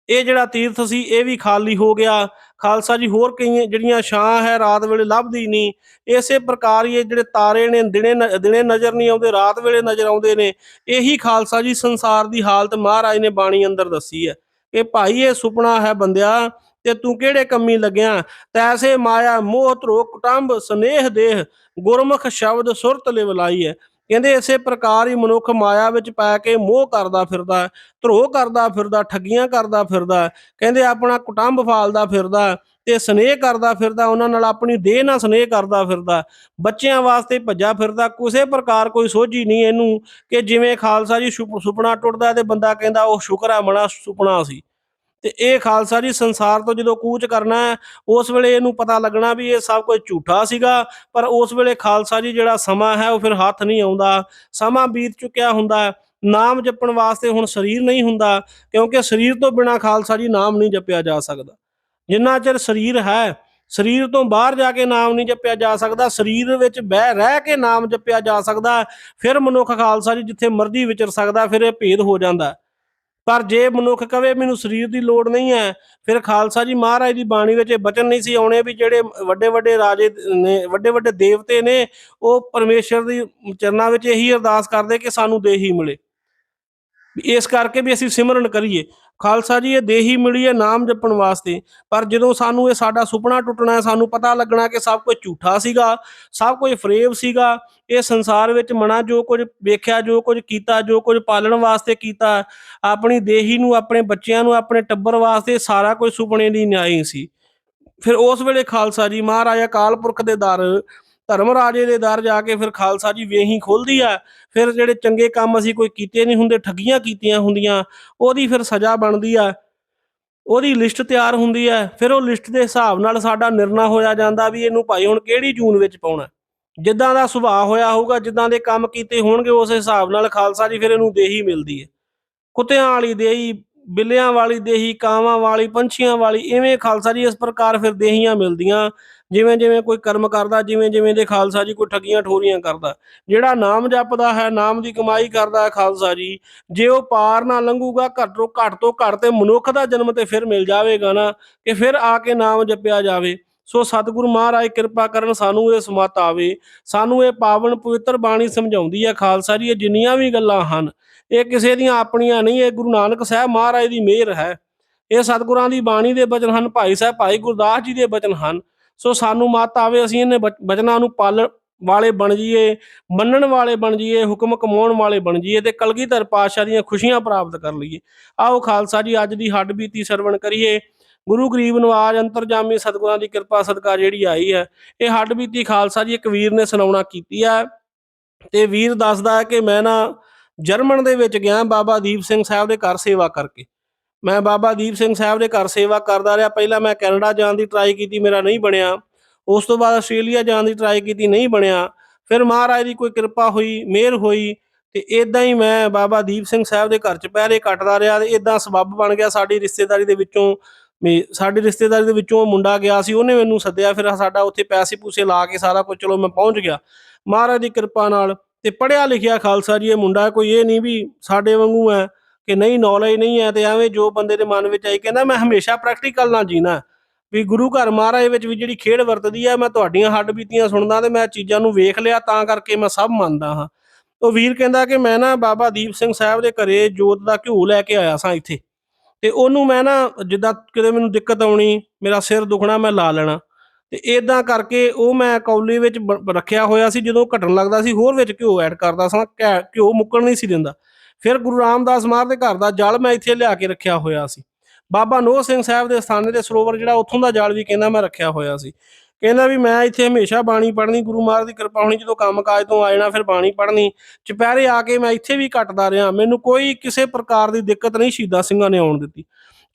ਇਹ ਜਿਹੜਾ ਤੀਰਥ ਸੀ, ਇਹ ਵੀ ਖਾਲੀ ਹੋ ਗਿਆ। ਖਾਲਸਾ ਜੀ ਹੋਰ ਕਈ ਜਿਹੜੀਆਂ ਛਾਂ ਹੈ, ਰਾਤ ਵੇਲੇ ਲੱਭਦੀ ਨਹੀਂ ਇਸੇ ਪ੍ਰਕਾਰ ਇਹ ਜਿਹੜੇ ਤਾਰੇ ਨੇ, ਦਿਨੇ ਦਿਨੇ ਨਜ਼ਰ ਨਹੀਂ ਆਉਂਦੇ, ਰਾਤ ਵੇਲੇ ਨਜ਼ਰ ਆਉਂਦੇ ਨੇ। ਇਹੀ ਖਾਲਸਾ ਜੀ ਸੰਸਾਰ ਦੀ ਹਾਲਤ ਮਹਾਰਾਜ ਨੇ ਬਾਣੀ ਅੰਦਰ ਦੱਸੀ ਹੈ ਕਿ ਭਾਈ ਇਹ ਸੁਪਨਾ ਹੈ ਬੰਦਿਆ, ਤੇ ਤੂੰ ਕਿਹੜੇ ਕੰਮੀ ਲੱਗਿਆ? ਤੈਸੇ ਮਾਇਆ, ਮੋਹ ਧਰੋ ਕੁਟੰਬ, ਸਨੇਹ, ਦੇਹ, ਗੁਰਮੁਖ ਸ਼ਬਦ ਸੁਰਤ ਲਿਵਲਾਈ ਹੈ। ਕਹਿੰਦੇ ਇਸੇ ਪ੍ਰਕਾਰ ਹੀ ਮਨੁੱਖ ਮਾਇਆ ਵਿੱਚ ਪੈ ਕੇ ਮੋਹ ਕਰਦਾ ਫਿਰਦਾ ਹੈ, ਧਰੋ ਕਰਦਾ ਫਿਰਦਾ ਠੱਗੀਆਂ ਕਰਦਾ ਫਿਰਦਾ ਕਹਿੰਦੇ ਆਪਣਾ ਕੁਟੰਬ ਫਾਲਦਾ ਫਿਰਦਾ ਤੇ ਸਨੇਹ ਕਰਦਾ ਫਿਰਦਾ ਉਹਨਾਂ ਨਾਲ ਆਪਣੀ ਦੇਹ ਨਾਲ ਸਨੇਹ ਕਰਦਾ ਫਿਰਦਾ ਬੱਚਿਆਂ ਵਾਸਤੇ ਭੱਜਾ ਫਿਰਦਾ ਕਿਸੇ ਪ੍ਰਕਾਰ ਕੋਈ ਸੋਝੀ ਨਹੀਂ ਇਹਨੂੰ ਕਿ ਜਿਵੇਂ ਖਾਲਸਾ ਜੀ ਸੁਪ- ਸੁਪਨਾ ਟੁੱਟਦਾ ਤੇ ਬੰਦਾ ਕਹਿੰਦਾ ਉਹ ਸ਼ੁਕਰ ਹੈ ਮਣਾ ਸੁਪਨਾ ਸੀ। ਤੇ ਇਹ ਖਾਲਸਾ ਜੀ ਸੰਸਾਰ ਤੋਂ ਜਦੋਂ ਕੂਚ ਕਰਨਾ ਹੈ, ਉਸ ਵੇਲੇ ਇਹਨੂੰ ਪਤਾ ਲੱਗਣਾ ਵੀ ਇਹ ਸਭ ਕੁਝ ਝੂਠਾ ਸੀਗਾ, ਪਰ ਉਸ ਵੇਲੇ ਖਾਲਸਾ ਜੀ ਜਿਹੜਾ ਸਮਾਂ ਹੈ ਉਹ ਫਿਰ ਹੱਥ ਨਹੀਂ ਆਉਂਦਾ। ਸਮਾਂ ਬੀਤ ਚੁੱਕਿਆ ਹੁੰਦਾ ਹੈ, ਨਾਮ ਜਪਣ ਵਾਸਤੇ ਹੁਣ ਸਰੀਰ ਨਹੀਂ ਹੁੰਦਾ, ਕਿਉਂਕਿ ਸਰੀਰ ਤੋਂ ਬਿਨਾ ਖਾਲਸਾ ਜੀ ਨਾਮ ਨਹੀਂ ਜਪਿਆ ਜਾ ਸਕਦਾ। ਜਿੰਨਾ ਚਿਰ ਸਰੀਰ ਹੈ, ਸਰੀਰ ਤੋਂ ਬਾਹਰ ਜਾ ਕੇ ਨਾਮ ਨਹੀਂ ਜਪਿਆ ਜਾ ਸਕਦਾ, ਸਰੀਰ ਵਿੱਚ ਬਹਿ ਰਹਿ ਕੇ ਨਾਮ ਜਪਿਆ ਜਾ ਸਕਦਾ, ਫਿਰ ਮਨੁੱਖ ਖਾਲਸਾ ਜੀ ਜਿੱਥੇ ਮਰਜ਼ੀ ਵਿਚਰ ਸਕਦਾ, ਫਿਰ ਇਹ ਭੇਦ ਹੋ ਜਾਂਦਾ। ਪਰ ਜੇ ਮਨੁੱਖ ਕਵੇ ਮੈਨੂੰ ਸਰੀਰ ਦੀ ਲੋੜ ਨਹੀਂ ਹੈ, ਫਿਰ ਖਾਲਸਾ ਜੀ ਮਹਾਰਾਜ ਦੀ ਬਾਣੀ ਵਿੱਚ ਇਹ ਬਚਨ ਨਹੀਂ ਸੀ ਆਉਣੇ ਵੀ ਜਿਹੜੇ ਵੱਡੇ ਵੱਡੇ ਰਾਜੇ ਨੇ ਵੱਡੇ ਵੱਡੇ ਦੇਵਤੇ ਨੇ, ਉਹ ਪਰਮੇਸ਼ਰ ਦੀ ਚਰਨਾਂ ਵਿੱਚ ਇਹੀ ਅਰਦਾਸ ਕਰਦੇ ਕਿ ਸਾਨੂੰ ਦੇਹੀ ਮਿਲੇ। ਵੀ ਇਸ ਕਰਕੇ ਵੀ ਅਸੀਂ ਸਿਮਰਨ ਕਰੀਏ। ਖਾਲਸਾ ਜੀ, ਇਹ ਦੇਹੀ ਮਿਲੀ ਹੈ ਨਾਮ ਜਪਣ ਵਾਸਤੇ। ਪਰ ਜਦੋਂ ਸਾਨੂੰ ਇਹ ਸਾਡਾ ਸੁਪਨਾ ਟੁੱਟਣਾ ਹੈ, ਸਾਨੂੰ ਪਤਾ ਲੱਗਣਾ ਕਿ ਸਭ ਕੁਝ ਝੂਠਾ ਸੀਗਾ, ਸਭ ਕੁਝ ਫਰੇਬ ਸੀਗਾ। ਇਹ ਸੰਸਾਰ ਵਿੱਚ ਮਨਾ ਜੋ ਕੁਝ ਵੇਖਿਆ, ਜੋ ਕੁਝ ਕੀਤਾ, ਜੋ ਕੁਝ ਪਾਲਣ ਵਾਸਤੇ ਕੀਤਾ, ਆਪਣੀ ਦੇਹੀ ਨੂੰ, ਆਪਣੇ ਬੱਚਿਆਂ ਨੂੰ, ਆਪਣੇ ਟੱਬਰ ਵਾਸਤੇ ਸਾਰਾ ਕੁਝ ਸੁਪਨੇ ਦੀ ਨਿਆਈ ਸੀ। ਫਿਰ ਉਸ ਵੇਲੇ ਖਾਲਸਾ ਜੀ ਮਹਾਰਾਜਾ ਅਕਾਲ ਪੁਰਖ ਦੇ ਦਰ ਧਰਮ ਰਾਜੇ ਦੇ ਦਰ ਜਾ ਕੇ ਫਿਰ ਖਾਲਸਾ ਜੀ ਵੇਹੀ ਖੋਲਦੀ ਆ। ਫਿਰ ਜਿਹੜੇ ਚੰਗੇ ਕੰਮ ਅਸੀਂ ਕੋਈ ਕੀਤੇ ਨਹੀਂ ਹੁੰਦੇ, ਠੱਗੀਆਂ ਕੀਤੀਆਂ ਹੁੰਦੀਆਂ, ਉਹਦੀ ਫਿਰ ਸਜ਼ਾ ਬਣਦੀ ਆ। ਉਹਦੀ ਲਿਸਟ ਤਿਆਰ ਹੁੰਦੀ ਹੈ ਫਿਰ ਉਹ ਲਿਸਟ ਦੇ ਹਿਸਾਬ ਨਾਲ ਸਾਡਾ ਨਿਰਣਾ ਹੋਇਆ ਜਾਂਦਾ ਵੀ ਇਹਨੂੰ ਭਾਈ ਹੁਣ ਕਿਹੜੀ ਜੂਨ ਵਿੱਚ ਪਾਉਣਾ ਜਿੱਦਾਂ ਦਾ ਸੁਭਾਅ ਹੋਇਆ ਹੋਊਗਾ, ਜਿੱਦਾਂ ਦੇ ਕੰਮ ਕੀਤੇ ਹੋਣਗੇ, ਉਸ ਹਿਸਾਬ ਨਾਲ ਖਾਲਸਾ ਜੀ ਫਿਰ ਇਹਨੂੰ ਦੇਹੀ ਮਿਲਦੀ ਹੈ। ਕੁੱਤਿਆਂ ਵਾਲੀ ਦੇਹੀ, ਬਿੱਲਿਆਂ ਵਾਲੀ ਦੇਹੀ, ਕਾਵਾਂ ਵਾਲੀ, ਪੰਛੀਆਂ ਵਾਲੀ, ਇਵੇਂ ਖਾਲਸਾ ਜੀ ਇਸ ਪ੍ਰਕਾਰ ਫਿਰ ਦੇਹੀਆਂ ਮਿਲਦੀਆਂ। ਜਿਵੇਂ ਜਿਵੇਂ ਕੋਈ ਕਰਮ ਕਰਦਾ ਜਿਵੇਂ ਜਿਵੇਂ ਦੇ ਖਾਲਸਾ ਜੀ ਕੋਈ ਠੱਗੀਆਂ ਠੋਰੀਆਂ ਕਰਦਾ, ਜਿਹੜਾ ਨਾਮ ਜਪਦਾ ਹੈ, ਨਾਮ ਦੀ ਕਮਾਈ ਕਰਦਾ ਹੈ ਖਾਲਸਾ ਜੀ, ਜੇ ਉਹ ਪਾਰ ਨਾ ਲੰਘੂਗਾ ਘੱਟ ਤੋਂ ਘੱਟ ਤੋਂ ਘੱਟ ਤੇ ਮਨੁੱਖ ਦਾ ਜਨਮ ਤੇ ਫਿਰ ਮਿਲ ਜਾਵੇਗਾ ਨਾ, ਕਿ ਫਿਰ ਆ ਕੇ ਨਾਮ ਜਪਿਆ ਜਾਵੇ। ਸੋ ਸਤਿਗੁਰੂ ਮਹਾਰਾਜ, ਕਿਰਪਾ ਕਰਨ ਸਾਨੂੰ ਇਹ ਸਮਤ ਆਵੇ, ਸਾਨੂੰ ਇਹ ਪਾਵਨ ਪਵਿੱਤਰ ਬਾਣੀ ਸਮਝਾਉਂਦੀ ਹੈ ਖਾਲਸਾ ਜੀ, ਇਹ ਜਿੰਨੀਆਂ ਵੀ ਗੱਲਾਂ ਹਨ, ਇਹ ਕਿਸੇ ਦੀਆਂ ਆਪਣੀਆਂ ਨਹੀਂ, ਇਹ ਗੁਰੂ ਨਾਨਕ ਸਾਹਿਬ ਮਹਾਰਾਜ ਦੀ ਮਿਹਰ ਹੈ। ਇਹ ਸਤਿਗੁਰਾਂ ਦੀ ਬਾਣੀ ਦੇ ਬਚਨ ਹਨ, ਭਾਈ ਸਾਹਿਬ, ਭਾਈ ਗੁਰਦਾਸ ਜੀ ਦੇ ਬਚਨ ਹਨ। ਸੋ ਸਾਨੂੰ ਮਤ ਆਵੇ, ਅਸੀਂ ਇਹਨੇ ਬਚ- ਬਚਨਾਂ ਨੂੰ ਪਾਲਣ ਵਾਲੇ ਬਣ ਜਾਈਏ, ਮੰਨਣ ਵਾਲੇ ਬਣ ਜਾਈਏ, ਹੁਕਮ ਕਮਾਉਣ ਵਾਲੇ ਬਣ ਜਾਈਏ ਤੇ ਕਲਗੀਧਰ ਪਾਤਸ਼ਾਹ ਦੀਆਂ ਖੁਸ਼ੀਆਂ ਪ੍ਰਾਪਤ ਕਰ ਲਈਏ। ਆਓ ਖਾਲਸਾ ਜੀ, ਅੱਜ ਦੀ ਹੱਡ ਬੀਤੀ ਸਰਵਣ ਕਰੀਏ। ਗੁਰੂ ਗਰੀਬ ਨਵਾਜ ਅੰਤਰਜਾਮੀ ਸਤਿਗੁਰਾਂ ਦੀ ਕਿਰਪਾ ਸਦਕਾ ਜਿਹੜੀ ਆਈ ਹੈ, ਇਹ ਹੱਡ ਬੀਤੀ ਖਾਲਸਾ ਜੀ ਇੱਕ ਵੀਰ ਨੇ ਸੁਣਾਉਣਾ ਕੀਤੀ ਹੈ ਤੇ ਵੀਰ ਦੱਸਦਾ ਹੈ ਕਿ ਮੈਂ ਨਾ ਜਰਮਨ ਦੇ ਵਿੱਚ ਗਿਆ, ਬਾਬਾ ਦੀਪ ਸਿੰਘ ਸਾਹਿਬ ਦੇ ਘਰ ਸੇਵਾ ਕਰਕੇ। ਮੈਂ ਬਾਬਾ ਦੀਪ ਸਿੰਘ ਸਾਹਿਬ ਦੇ ਘਰ ਸੇਵਾ ਕਰਦਾ ਰਿਹਾ। ਪਹਿਲਾਂ ਮੈਂ ਕੈਨੇਡਾ ਜਾਣ ਦੀ ਟਰਾਈ ਕੀਤੀ, ਮੇਰਾ ਨਹੀਂ ਬਣਿਆ। ਉਸ ਤੋਂ ਬਾਅਦ ਆਸਟ੍ਰੇਲੀਆ ਜਾਣ ਦੀ ਟਰਾਈ ਕੀਤੀ, ਨਹੀਂ ਬਣਿਆ। ਫਿਰ ਮਹਾਰਾਜ ਦੀ ਕੋਈ ਕਿਰਪਾ ਹੋਈ, ਮਿਹਰ ਹੋਈ ਤੇ ਇਦਾਂ ਹੀ ਮੈਂ ਬਾਬਾ ਦੀਪ ਸਿੰਘ ਸਾਹਿਬ ਦੇ ਘਰ ਚ ਪਹਿਰੇ ਕੱਟਦਾ ਰਿਹਾ ਤੇ ਇਦਾਂ ਸਬੱਬ ਬਣ ਗਿਆ। ਸਾਡੀ ਰਿਸ਼ਤੇਦਾਰੀ ਦੇ ਵਿੱਚੋਂ ਵੀ ਸਾਡੀ ਰਿਸ਼ਤੇਦਾਰੀ ਦੇ ਵਿੱਚੋਂ ਮੁੰਡਾ ਗਿਆ ਸੀ, ਉਹਨੇ ਮੈਨੂੰ ਸੱਦਿਆ। ਫਿਰ ਸਾਡਾ ਉੱਥੇ ਪੈਸੇ ਪੂਸੇ ਲਾ ਕੇ ਸਾਰਾ ਕੁਝ ਚਲੋ ਮੈਂ ਪਹੁੰਚ ਗਿਆ। ਮਹਾਰਾਜ ਦੀ ਕਿਰਪਾ ਨਾਲ ਤੇ ਪੜਿਆ ਲਿਖਿਆ ਖਾਲਸਾ ਜੀ, ਇਹ ਮੁੰਡਾ ਕੋਈ ਇਹ ਨਹੀਂ ਵੀ ਸਾਡੇ ਵਾਂਗੂ ਹੈ। ਕਿ ਨਹੀਂ ਨੌਲੇਜ ਨਹੀਂ ਹੈ ਤੇ ਐਵੇਂ ਜੋ ਬੰਦੇ ਦੇ ਮਨ ਵਿੱਚ ਆਈ ਕਹਿੰਦਾ, ਮੈਂ ਹਮੇਸ਼ਾ ਪ੍ਰੈਕਟੀਕਲ ਨਾਲ ਜੀਣਾ ਵੀ ਗੁਰੂ ਘਰ ਮਹਾਰਾਜ ਵਿੱਚ ਵੀ ਜਿਹੜੀ ਖੇਡ ਵਰਤਦੀ ਹੈ ਮੈਂ ਤੁਹਾਡੀਆਂ ਹੱਡ ਬੀਤੀਆਂ ਸੁਣਦਾ ਤੇ ਮੈਂ ਚੀਜ਼ਾਂ ਨੂੰ ਵੇਖ ਲਿਆ, ਤਾਂ ਕਰਕੇ ਮੈਂ ਸਭ ਮੰਨਦਾ ਹਾਂ। ਉਹ ਵੀਰ ਕਹਿੰਦਾ ਕਿ ਮੈਂ ਨਾ ਬਾਬਾ ਦੀਪ ਸਿੰਘ ਸਾਹਿਬ ਦੇ ਘਰੇ ਜੋਤ ਦਾ ਘਿਓ ਲੈ ਕੇ ਆਇਆ ਸਾਂ ਇੱਥੇ। ਤੇ ਉਹਨੂੰ ਮੈਂ ਨਾ ਜਿੱਦਾਂ ਕਿਤੇ ਮੈਨੂੰ ਦਿੱਕਤ ਆਉਣੀ, ਮੇਰਾ ਸਿਰ ਦੁਖਣਾ, ਮੈਂ ਲਾ ਲੈਣਾ। ਤੇ ਇਦਾਂ ਕਰਕੇ ਉਹ ਮੈਂ ਕੌਲੀ ਵਿੱਚ ਰੱਖਿਆ ਹੋਇਆ ਸੀ, ਜਦੋਂ ਘਟਣ ਲੱਗਦਾ ਸੀ, ਹੋਰ ਵਿੱਚ ਘਿਓ ਐਡ ਕਰਦਾ ਸਾਂ ਘੈ- ਘਿਓ ਮੁੱਕਣ ਨਹੀਂ ਸੀ ਦਿੰਦਾ। ਫਿਰ ਗੁਰੂ ਰਾਮਦਾਸ ਮਹਾਰਾਜ ਦੇ ਘਰ ਦਾ ਜਲ ਮੈਂ ਇੱਥੇ ਲਿਆ ਕੇ ਰੱਖਿਆ ਹੋਇਆ ਸੀ। ਬਾਬਾ ਨੋਹ ਸਿੰਘ ਸਾਹਿਬ ਦੇ ਸਥਾਨੇ ਦੇ ਸਰੋਵਰ ਜਿਹੜਾ ਉੱਥੋਂ ਦਾ ਜਲ ਵੀ ਕਹਿੰਦਾ ਮੈਂ ਰੱਖਿਆ ਹੋਇਆ ਸੀ। ਕਹਿੰਦਾ ਵੀ ਮੈਂ ਇੱਥੇ ਹਮੇਸ਼ਾ ਬਾਣੀ ਪੜ੍ਹਨੀ, ਗੁਰੂ ਮਹਾਰਾਜ ਦੀ ਕਿਰਪਾ ਹੋਣੀ, ਜਦੋਂ ਕੰਮ ਕਾਜ ਤੋਂ ਆ ਜਾਣਾ ਫਿਰ ਬਾਣੀ ਪੜ੍ਹਨੀ। ਚੁਪਹਿਰੇ ਆ ਕੇ ਮੈਂ ਇੱਥੇ ਵੀ ਕੱਟਦਾ ਰਿਹਾ, ਮੈਨੂੰ ਕੋਈ ਕਿਸੇ ਪ੍ਰਕਾਰ ਦੀ ਦਿੱਕਤ ਨਹੀਂ ਸ਼ਹੀਦਾਂ ਸਿੰਘਾਂ ਨੇ ਆਉਣ ਦਿੱਤੀ।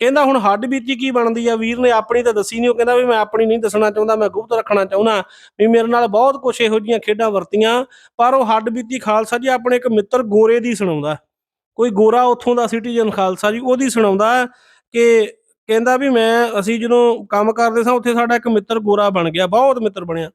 ਕਹਿੰਦਾ ਹੁਣ ਹੱਡ ਬੀਤੀ ਕੀ ਬਣਦੀ ਆ? ਵੀਰ ਨੇ ਆਪਣੀ ਤਾਂ ਦੱਸੀ ਨਹੀਂ ਉਹ ਕਹਿੰਦਾ ਵੀ ਮੈਂ ਆਪਣੀ ਨਹੀਂ ਦੱਸਣਾ ਚਾਹੁੰਦਾ, ਮੈਂ ਗੁਪਤ ਰੱਖਣਾ ਚਾਹੁੰਦਾ ਵੀ ਮੇਰੇ ਨਾਲ ਬਹੁਤ ਕੁਝ ਇਹੋ ਜਿਹੀਆਂ ਖੇਡਾਂ ਵਰਤੀਆਂ, ਪਰ ਉਹ ਹੱਡ ਬੀਤੀ ਖਾਲਸਾ ਜੀ ਆਪਣੇ ਇੱਕ ਮਿੱਤਰ ਗੋਰੇ ਦੀ ਸੁਣਾਉਂਦਾ। ਕੋਈ ਗੋਰਾ ਉੱਥੋਂ ਦਾ ਸਿਟੀਜ਼ਨ ਖਾਲਸਾ ਜੀ, ਉਹਦੀ ਸੁਣਾਉਂਦਾ ਕਿ ਕਹਿੰਦਾ ਵੀ ਮੈਂ, ਅਸੀਂ ਜਦੋਂ ਕੰਮ ਕਰਦੇ ਸਾਂ, ਉੱਥੇ ਸਾਡਾ ਇੱਕ ਮਿੱਤਰ ਗੋਰਾ ਬਣ ਗਿਆ, ਬਹੁਤ ਮਿੱਤਰ ਬਣਿਆ।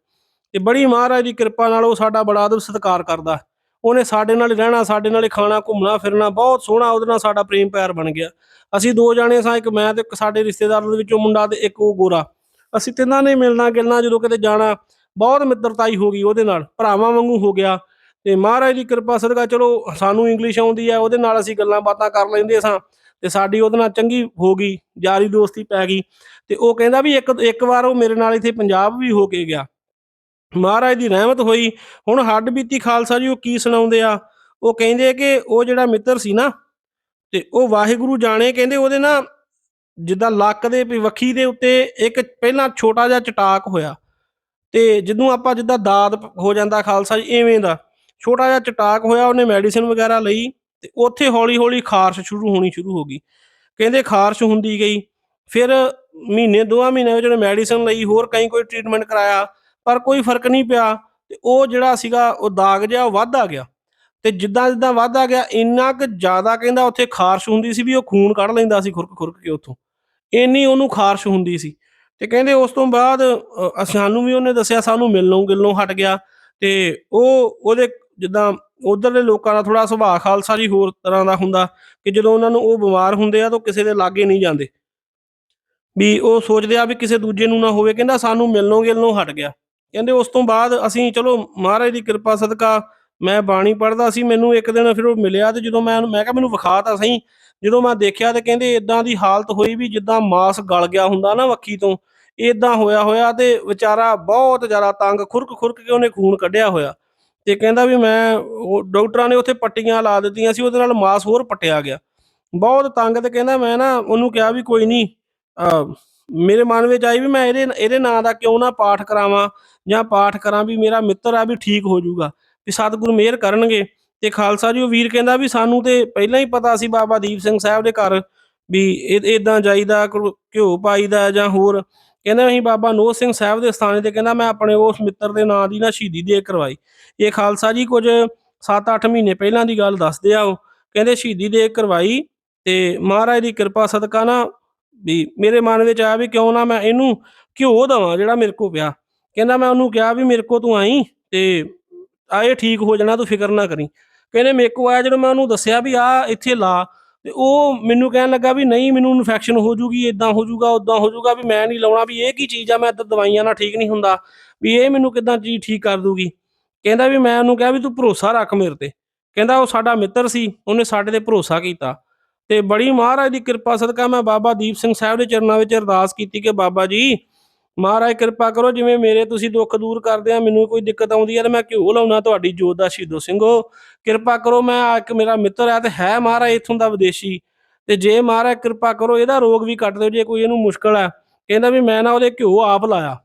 ਤੇ ਬੜੀ ਮਹਾਰਾਜ ਦੀ ਕਿਰਪਾ ਨਾਲ ਉਹ ਸਾਡਾ ਬੜਾ ਆਦਰ ਸਤਿਕਾਰ ਕਰਦਾ। ਉਹਨੇ ਸਾਡੇ ਨਾਲ ਰਹਿਣਾ, ਸਾਡੇ ਨਾਲ ਖਾਣਾ, ਘੁੰਮਣਾ, ਫਿਰਨਾ, ਬਹੁਤ ਸੋਹਣਾ ਉਹਦੇ ਨਾਲ ਸਾਡਾ ਪ੍ਰੇਮ ਪਿਆਰ ਬਣ ਗਿਆ। ਅਸੀਂ ਦੋ ਜਾਣੇ ਸਾਂ, ਇੱਕ ਮੈਂ ਤੇ ਇੱਕ ਸਾਡੇ ਰਿਸ਼ਤੇਦਾਰ ਦੇ ਵਿੱਚੋਂ ਮੁੰਡਾ ਤੇ ਇੱਕ ਉਹ ਗੋਰਾ। ਅਸੀਂ ਤਿੰਨਾਂ ਨੇ ਮਿਲਣਾ ਗਿਲਣਾ ਜਦੋਂ ਕਿਤੇ ਜਾਣਾ, ਬਹੁਤ ਮਿੱਤਰਤਾਈ ਹੋ ਗਈ ਉਹਦੇ ਨਾਲ, ਭਰਾਵਾਂ ਵਾਂਗੂ ਹੋ ਗਿਆ। ਤੇ ਮਹਾਰਾਜ ਦੀ ਕਿਰਪਾ ਸਦਕਾ ਚਲੋ ਸਾਨੂੰ ਇੰਗਲਿਸ਼ ਆਉਂਦੀ ਹੈ ਉਹਦੇ ਨਾਲ ਅਸੀਂ ਗੱਲਾਂ ਬਾਤਾਂ ਕਰ ਲੈਂਦੇ ਸਾਂ ਤੇ ਸਾਡੀ ਉਹਦੇ ਨਾਲ ਚੰਗੀ ਹੋ ਗਈ, ਯਾਰੀ ਦੋਸਤੀ ਪੈ ਗਈ ਤੇ ਉਹ ਕਹਿੰਦਾ ਵੀ ਇੱਕ ਇੱਕ ਵਾਰ ਉਹ ਮੇਰੇ ਨਾਲ ਇੱਥੇ ਪੰਜਾਬ ਵੀ ਹੋ ਕੇ ਗਿਆ। ਮਹਾਰਾਜ ਦੀ ਰਹਿਮਤ ਹੋਈ। ਹੁਣ ਹੱਡ ਬੀਤੀ ਖਾਲਸਾ ਜੀ, ਉਹ ਕੀ ਸੁਣਾਉਂਦੇ ਆ? ਉਹ ਕਹਿੰਦੇ ਕਿ ਉਹ ਜਿਹੜਾ ਮਿੱਤਰ ਸੀ ਨਾ ਤੇ ਉਹ ਵਾਹਿਗੁਰੂ ਜਾਣੇ, ਕਹਿੰਦੇ ਉਹਦੇ ਨਾ ਜਿੱਦਾਂ ਲੱਕ ਦੇ ਵੱਖੀ ਦੇ ਉੱਤੇ ਇੱਕ ਪਹਿਲਾਂ ਛੋਟਾ ਜਿਹਾ ਚਟਾਕ ਹੋਇਆ ਤੇ ਜਦੋਂ ਆਪਾਂ ਜਿੱਦਾਂ ਦਾਦ ਹੋ ਜਾਂਦਾ ਖਾਲਸਾ ਜੀ, ਐਵੇਂ ਦਾ। ਛੋਟਾ ਜਿਹਾ ਚਟਾਕ ਹੋਇਆ, ਉਹਨੇ ਮੈਡੀਸਿਨ ਵਗੈਰਾ ਲਈ ਤੇ ਉੱਥੇ ਹੌਲੀ ਹੌਲੀ ਖਾਰਸ਼ ਸ਼ੁਰੂ ਹੋਣੀ ਸ਼ੁਰੂ ਹੋ ਗਈ। ਕਹਿੰਦੇ ਖਾਰਸ਼ ਹੁੰਦੀ ਗਈ। ਫਿਰ ਮਹੀਨੇ ਦੋਆਂ ਮਹੀਨੇ ਵਿੱਚ ਉਹਨੇ ਮੈਡੀਸਿਨ ਲਈ, ਹੋਰ ਕਈ ਕੋਈ ਟ੍ਰੀਟਮੈਂਟ ਕਰਾਇਆ, ਪਰ ਕੋਈ ਫ਼ਰਕ ਨਹੀਂ ਪਿਆ ਤੇ ਉਹ ਜਿਹੜਾ ਸੀਗਾ, ਉਹ ਦਾਗ ਜਿਹਾ, ਉਹ ਵੱਧਦਾ ਗਿਆ। ਤੇ ਜਿੱਦਾਂ ਜਿੱਦਾਂ ਵੱਧਦਾ ਗਿਆ, ਇੰਨਾ ਕੁ ਜ਼ਿਆਦਾ ਕਹਿੰਦਾ ਉੱਥੇ ਖਾਰਸ਼ ਹੁੰਦੀ ਸੀ ਵੀ ਉਹ ਖੂਨ ਕੱਢ ਲੈਂਦਾ ਸੀ ਖੁਰਕ ਖੁਰਕ ਕੇ ਉੱਥੋਂ। ਇੰਨੀ ਉਹਨੂੰ ਖਾਰਸ਼ ਹੁੰਦੀ ਸੀ। ਤੇ ਕਹਿੰਦੇ ਉਸ ਤੋਂ ਬਾਅਦ ਸਾਨੂੰ ਵੀ ਉਹਨੇ ਦੱਸਿਆ, ਸਾਨੂੰ ਮਿਲਣੋਂ ਗਿਲਣੋਂ ਹਟ ਗਿਆ ਤੇ ਉਹ ਉਹਦੇ ਜਿੱਦਾਂ ਉਧਰ ਲੋਕਾਂ ਦਾ ਥੋੜਾ ਸੁਭਾਅ ਖਾਲਸਾ ਜੀ ਹੋਰ ਤਰ੍ਹਾਂ ਦਾ ਹੁੰਦਾ ਕਿ ਜਦੋਂ ਉਹਨਾਂ ਨੂੰ ਉਹ ਬਿਮਾਰ ਹੁੰਦੇ ਆ ਤਾਂ ਉਹ ਕਿਸੇ ਦੇ ਲਾਗੇ ਨਹੀਂ ਜਾਂਦੇ। ਵੀ ਉਹ ਸੋਚਦੇ ਆ ਵੀ ਕਿਸੇ ਦੂਜੇ ਨੂੰ ਨਾ ਹੋਵੇ, ਕਹਿੰਦਾ ਸਾਨੂੰ ਮਿਲਣੋਂ ਗਿਲਣੋਂ ਹਟ ਗਿਆ। ਕਹਿੰਦੇ ਉਸ ਤੋਂ ਬਾਅਦ ਅਸੀਂ ਚਲੋ ਮਹਾਰਾਜ ਦੀ ਕਿਰਪਾ ਸਦਕਾ ਮੈਂ ਬਾਣੀ ਪੜ੍ਹਦਾ ਸੀ, ਮੈਨੂੰ ਇੱਕ ਦਿਨ ਫਿਰ ਉਹ ਮਿਲਿਆ ਤੇ ਜਦੋਂ ਮੈਂ ਮੈਂ ਕਿਹਾ ਮੈਨੂੰ ਵਿਖਾ ਤਾਂ ਸਹੀ। ਜਦੋਂ ਮੈਂ ਦੇਖਿਆ ਤੇ ਕਹਿੰਦੇ ਇਦਾਂ ਦੀ ਹਾਲਤ ਹੋਈ ਵੀ ਜਿੱਦਾਂ ਮਾਸ ਗਲ ਗਿਆ ਹੁੰਦਾ ਨਾ ਵੱਖੀ ਤੋਂ ਇਦਾਂ ਹੋਇਆ ਹੋਇਆ ਤੇ ਵਿਚਾਰਾ ਬਹੁਤ ਜ਼ਿਆਦਾ ਤੰਗ ਖੁਰਕ ਖੁਰਕ ਕੇ ਉਹਨੇ ਖੂਨ ਕੱਢਿਆ ਹੋਇਆ। ਤੇ ਕਹਿੰਦਾ ਵੀ ਮੈਂ ਉਹ ਡਾਕਟਰਾਂ ਨੇ ਉੱਥੇ ਪੱਟੀਆਂ ਲਾ ਦਿੱਤੀਆਂ ਸੀ, ਉਹਦੇ ਨਾਲ ਮਾਸ ਹੋਰ ਪੱਟਿਆ ਗਿਆ। ਬਹੁਤ ਤੰਗ ਤੇ ਕਹਿੰਦਾ ਮੈਂ ਨਾ ਉਹਨੂੰ ਕਿਹਾ ਵੀ ਕੋਈ ਨਹੀਂ ਮੇਰੇ ਮਨ ਵਿੱਚ ਆਈ ਵੀ ਮੈਂ ਇਹਦੇ ਇਹਦੇ ਨਾਂ ਦਾ ਕਿਉਂ ਨਾ ਪਾਠ ਕਰਾਵਾਂ ਜਾਂ ਪਾਠ ਕਰਾਂ ਵੀ ਮੇਰਾ ਮਿੱਤਰ ਆ ਵੀ ਠੀਕ ਹੋ ਜਾਊਗਾ, ਵੀ ਸਤਿਗੁਰੂ ਮਿਹਰ ਕਰਨਗੇ। ਤੇ ਖਾਲਸਾ ਜੀ ਉਹ ਵੀਰ ਕਹਿੰਦਾ ਵੀ ਸਾਨੂੰ ਤੇ ਪਹਿਲਾਂ ਹੀ ਪਤਾ ਸੀ ਬਾਬਾ ਦੀਪ ਸਿੰਘ ਸਾਹਿਬ ਦੇ ਘਰ ਵੀ ਇਦਾਂ ਜਾਈਦਾ ਘਿਓ ਘਿਓ ਪਾਈਦਾ ਜਾਂ ਹੋਰ ਕਹਿੰਦਾ ਅਸੀਂ ਬਾਬਾ ਨੋਹ ਸਿੰਘ ਸਾਹਿਬ ਦੇ ਸਥਾਨੇ ਤੇ ਕਹਿੰਦਾ ਮੈਂ ਆਪਣੇ ਉਸ ਮਿੱਤਰ ਦੇ ਨਾਂ ਦੀ ਨਾ ਸ਼ਹੀਦੀ ਦੇ ਕਰਵਾਈ। ਇਹ ਖਾਲਸਾ ਜੀ ਕੁਝ 7-8 ਮਹੀਨੇ ਪਹਿਲਾਂ ਦੀ ਗੱਲ ਦੱਸਦੇ ਆ ਉਹ। ਕਹਿੰਦੇ ਸ਼ਹੀਦੀ ਦੇ ਕਰਵਾਈ ਤੇ ਮਹਾਰਾਜ ਦੀ ਕਿਰਪਾ ਸਦਕਾ ਨਾ ਵੀ ਮੇਰੇ ਮਨ ਵਿੱਚ ਆਇਆ ਵੀ ਕਿਉਂ ਨਾ ਮੈਂ ਇਹਨੂੰ ਘਿਓ ਦਵਾਂ ਜਿਹੜਾ ਮੇਰੇ ਕੋ ਪਿਆ। ਕਹਿੰਦਾ ਮੈਂ ਉਹਨੂੰ ਕਿਹਾ ਵੀ ਮੇਰੇ ਕੋ ਤੂੰ ਆਈ ਤੇ ਆਏ ਠੀਕ ਹੋ ਜਾਣਾ, ਤੂੰ ਫਿਕਰ ਨਾ ਕਰੀ। ਕਹਿੰਦੇ ਮੇਰੇ ਕੋ ਆਇਆ ਜਦੋਂ ਮੈਂ ਉਹਨੂੰ ਦੱਸਿਆ ਵੀ ਆ ਇੱਥੇ ਲਾ ਤੇ ਉਹ ਮੈਨੂੰ ਕਹਿਣ ਲੱਗਾ ਵੀ ਨਹੀਂ, ਮੈਨੂੰ ਇਨਫੈਕਸ਼ਨ ਹੋ ਜੂਗੀ ਇਦਾਂ ਹੋ ਜੂਗਾ ਉਦਾਂ ਹੋ ਜੂਗਾ, ਵੀ ਮੈਂ ਨਹੀਂ ਲਾਉਣਾ, ਵੀ ਇਹ ਕੀ ਚੀਜ਼ ਆ, ਮੈਂ ਤਾਂ ਦਵਾਈਆਂ ਨਾਲ ਠੀਕ ਨਹੀਂ ਹੁੰਦਾ, ਵੀ ਇਹ ਮੈਨੂੰ ਕਿਦਾਂ ਚੀਜ਼ ਠੀਕ ਕਰ ਦੂਗੀ। ਕਹਿੰਦਾ ਵੀ ਮੈਂ ਉਹਨੂੰ ਕਿਹਾ ਵੀ ਤੂੰ ਭਰੋਸਾ ਰੱਖ ਮੇਰੇ ਤੇ। ਕਹਿੰਦਾ ਉਹ ਸਾਡਾ ਮਿੱਤਰ ਸੀ, ਉਹਨੇ ਸਾਡੇ ਤੇ ਭਰੋਸਾ ਕੀਤਾ। ਤੇ ਬੜੀ ਮਹਾਰਾਜ ਦੀ ਕਿਰਪਾ ਸਦਕਾ ਮੈਂ ਬਾਬਾ ਦੀਪ ਸਿੰਘ ਸਾਹਿਬ ਦੇ ਚਰਨਾਂ ਵਿੱਚ ਅਰਦਾਸ ਕੀਤੀ ਕਿ ਬਾਬਾ ਜੀ ਮਹਾਰਾਜ ਕਿਰਪਾ ਕਰੋ, ਜਿਵੇਂ ਮੇਰੇ ਤੁਸੀਂ ਦੁੱਖ ਦੂਰ ਕਰਦੇ ਆ, ਮੈਨੂੰ ਕੋਈ ਦਿੱਕਤ ਆਉਂਦੀ ਹੈ ਤੇ ਮੈਂ ਘਿਓ ਲਾਉਣਾ ਤੁਹਾਡੀ ਜੋਤ ਦਾ ਸ਼ਹੀਦੋ ਸਿੰਘੋ? ਕਿਰਪਾ ਕਰੋ, ਮੈਂ ਆ ਇੱਕ ਮੇਰਾ ਮਿੱਤਰ ਹੈ ਤੇ ਹੈ ਮਹਾਰਾਜ ਇੱਥੋਂ ਦਾ ਵਿਦੇਸ਼ੀ। ਤੇ ਜੇ ਮਹਾਰਾਜ ਕਿਰਪਾ ਕਰੋ, ਇਹਦਾ ਰੋਗ ਵੀ ਕੱਟ ਦਿਓ, ਜੇ ਕੋਈ ਇਹਨੂੰ ਮੁਸ਼ਕਲ ਹੈ ਕਹਿੰਦਾ ਵੀ ਮੈਂ ਨਾ ਉਹਦੇ ਘਿਓ ਆਪ ਲਾਇਆ।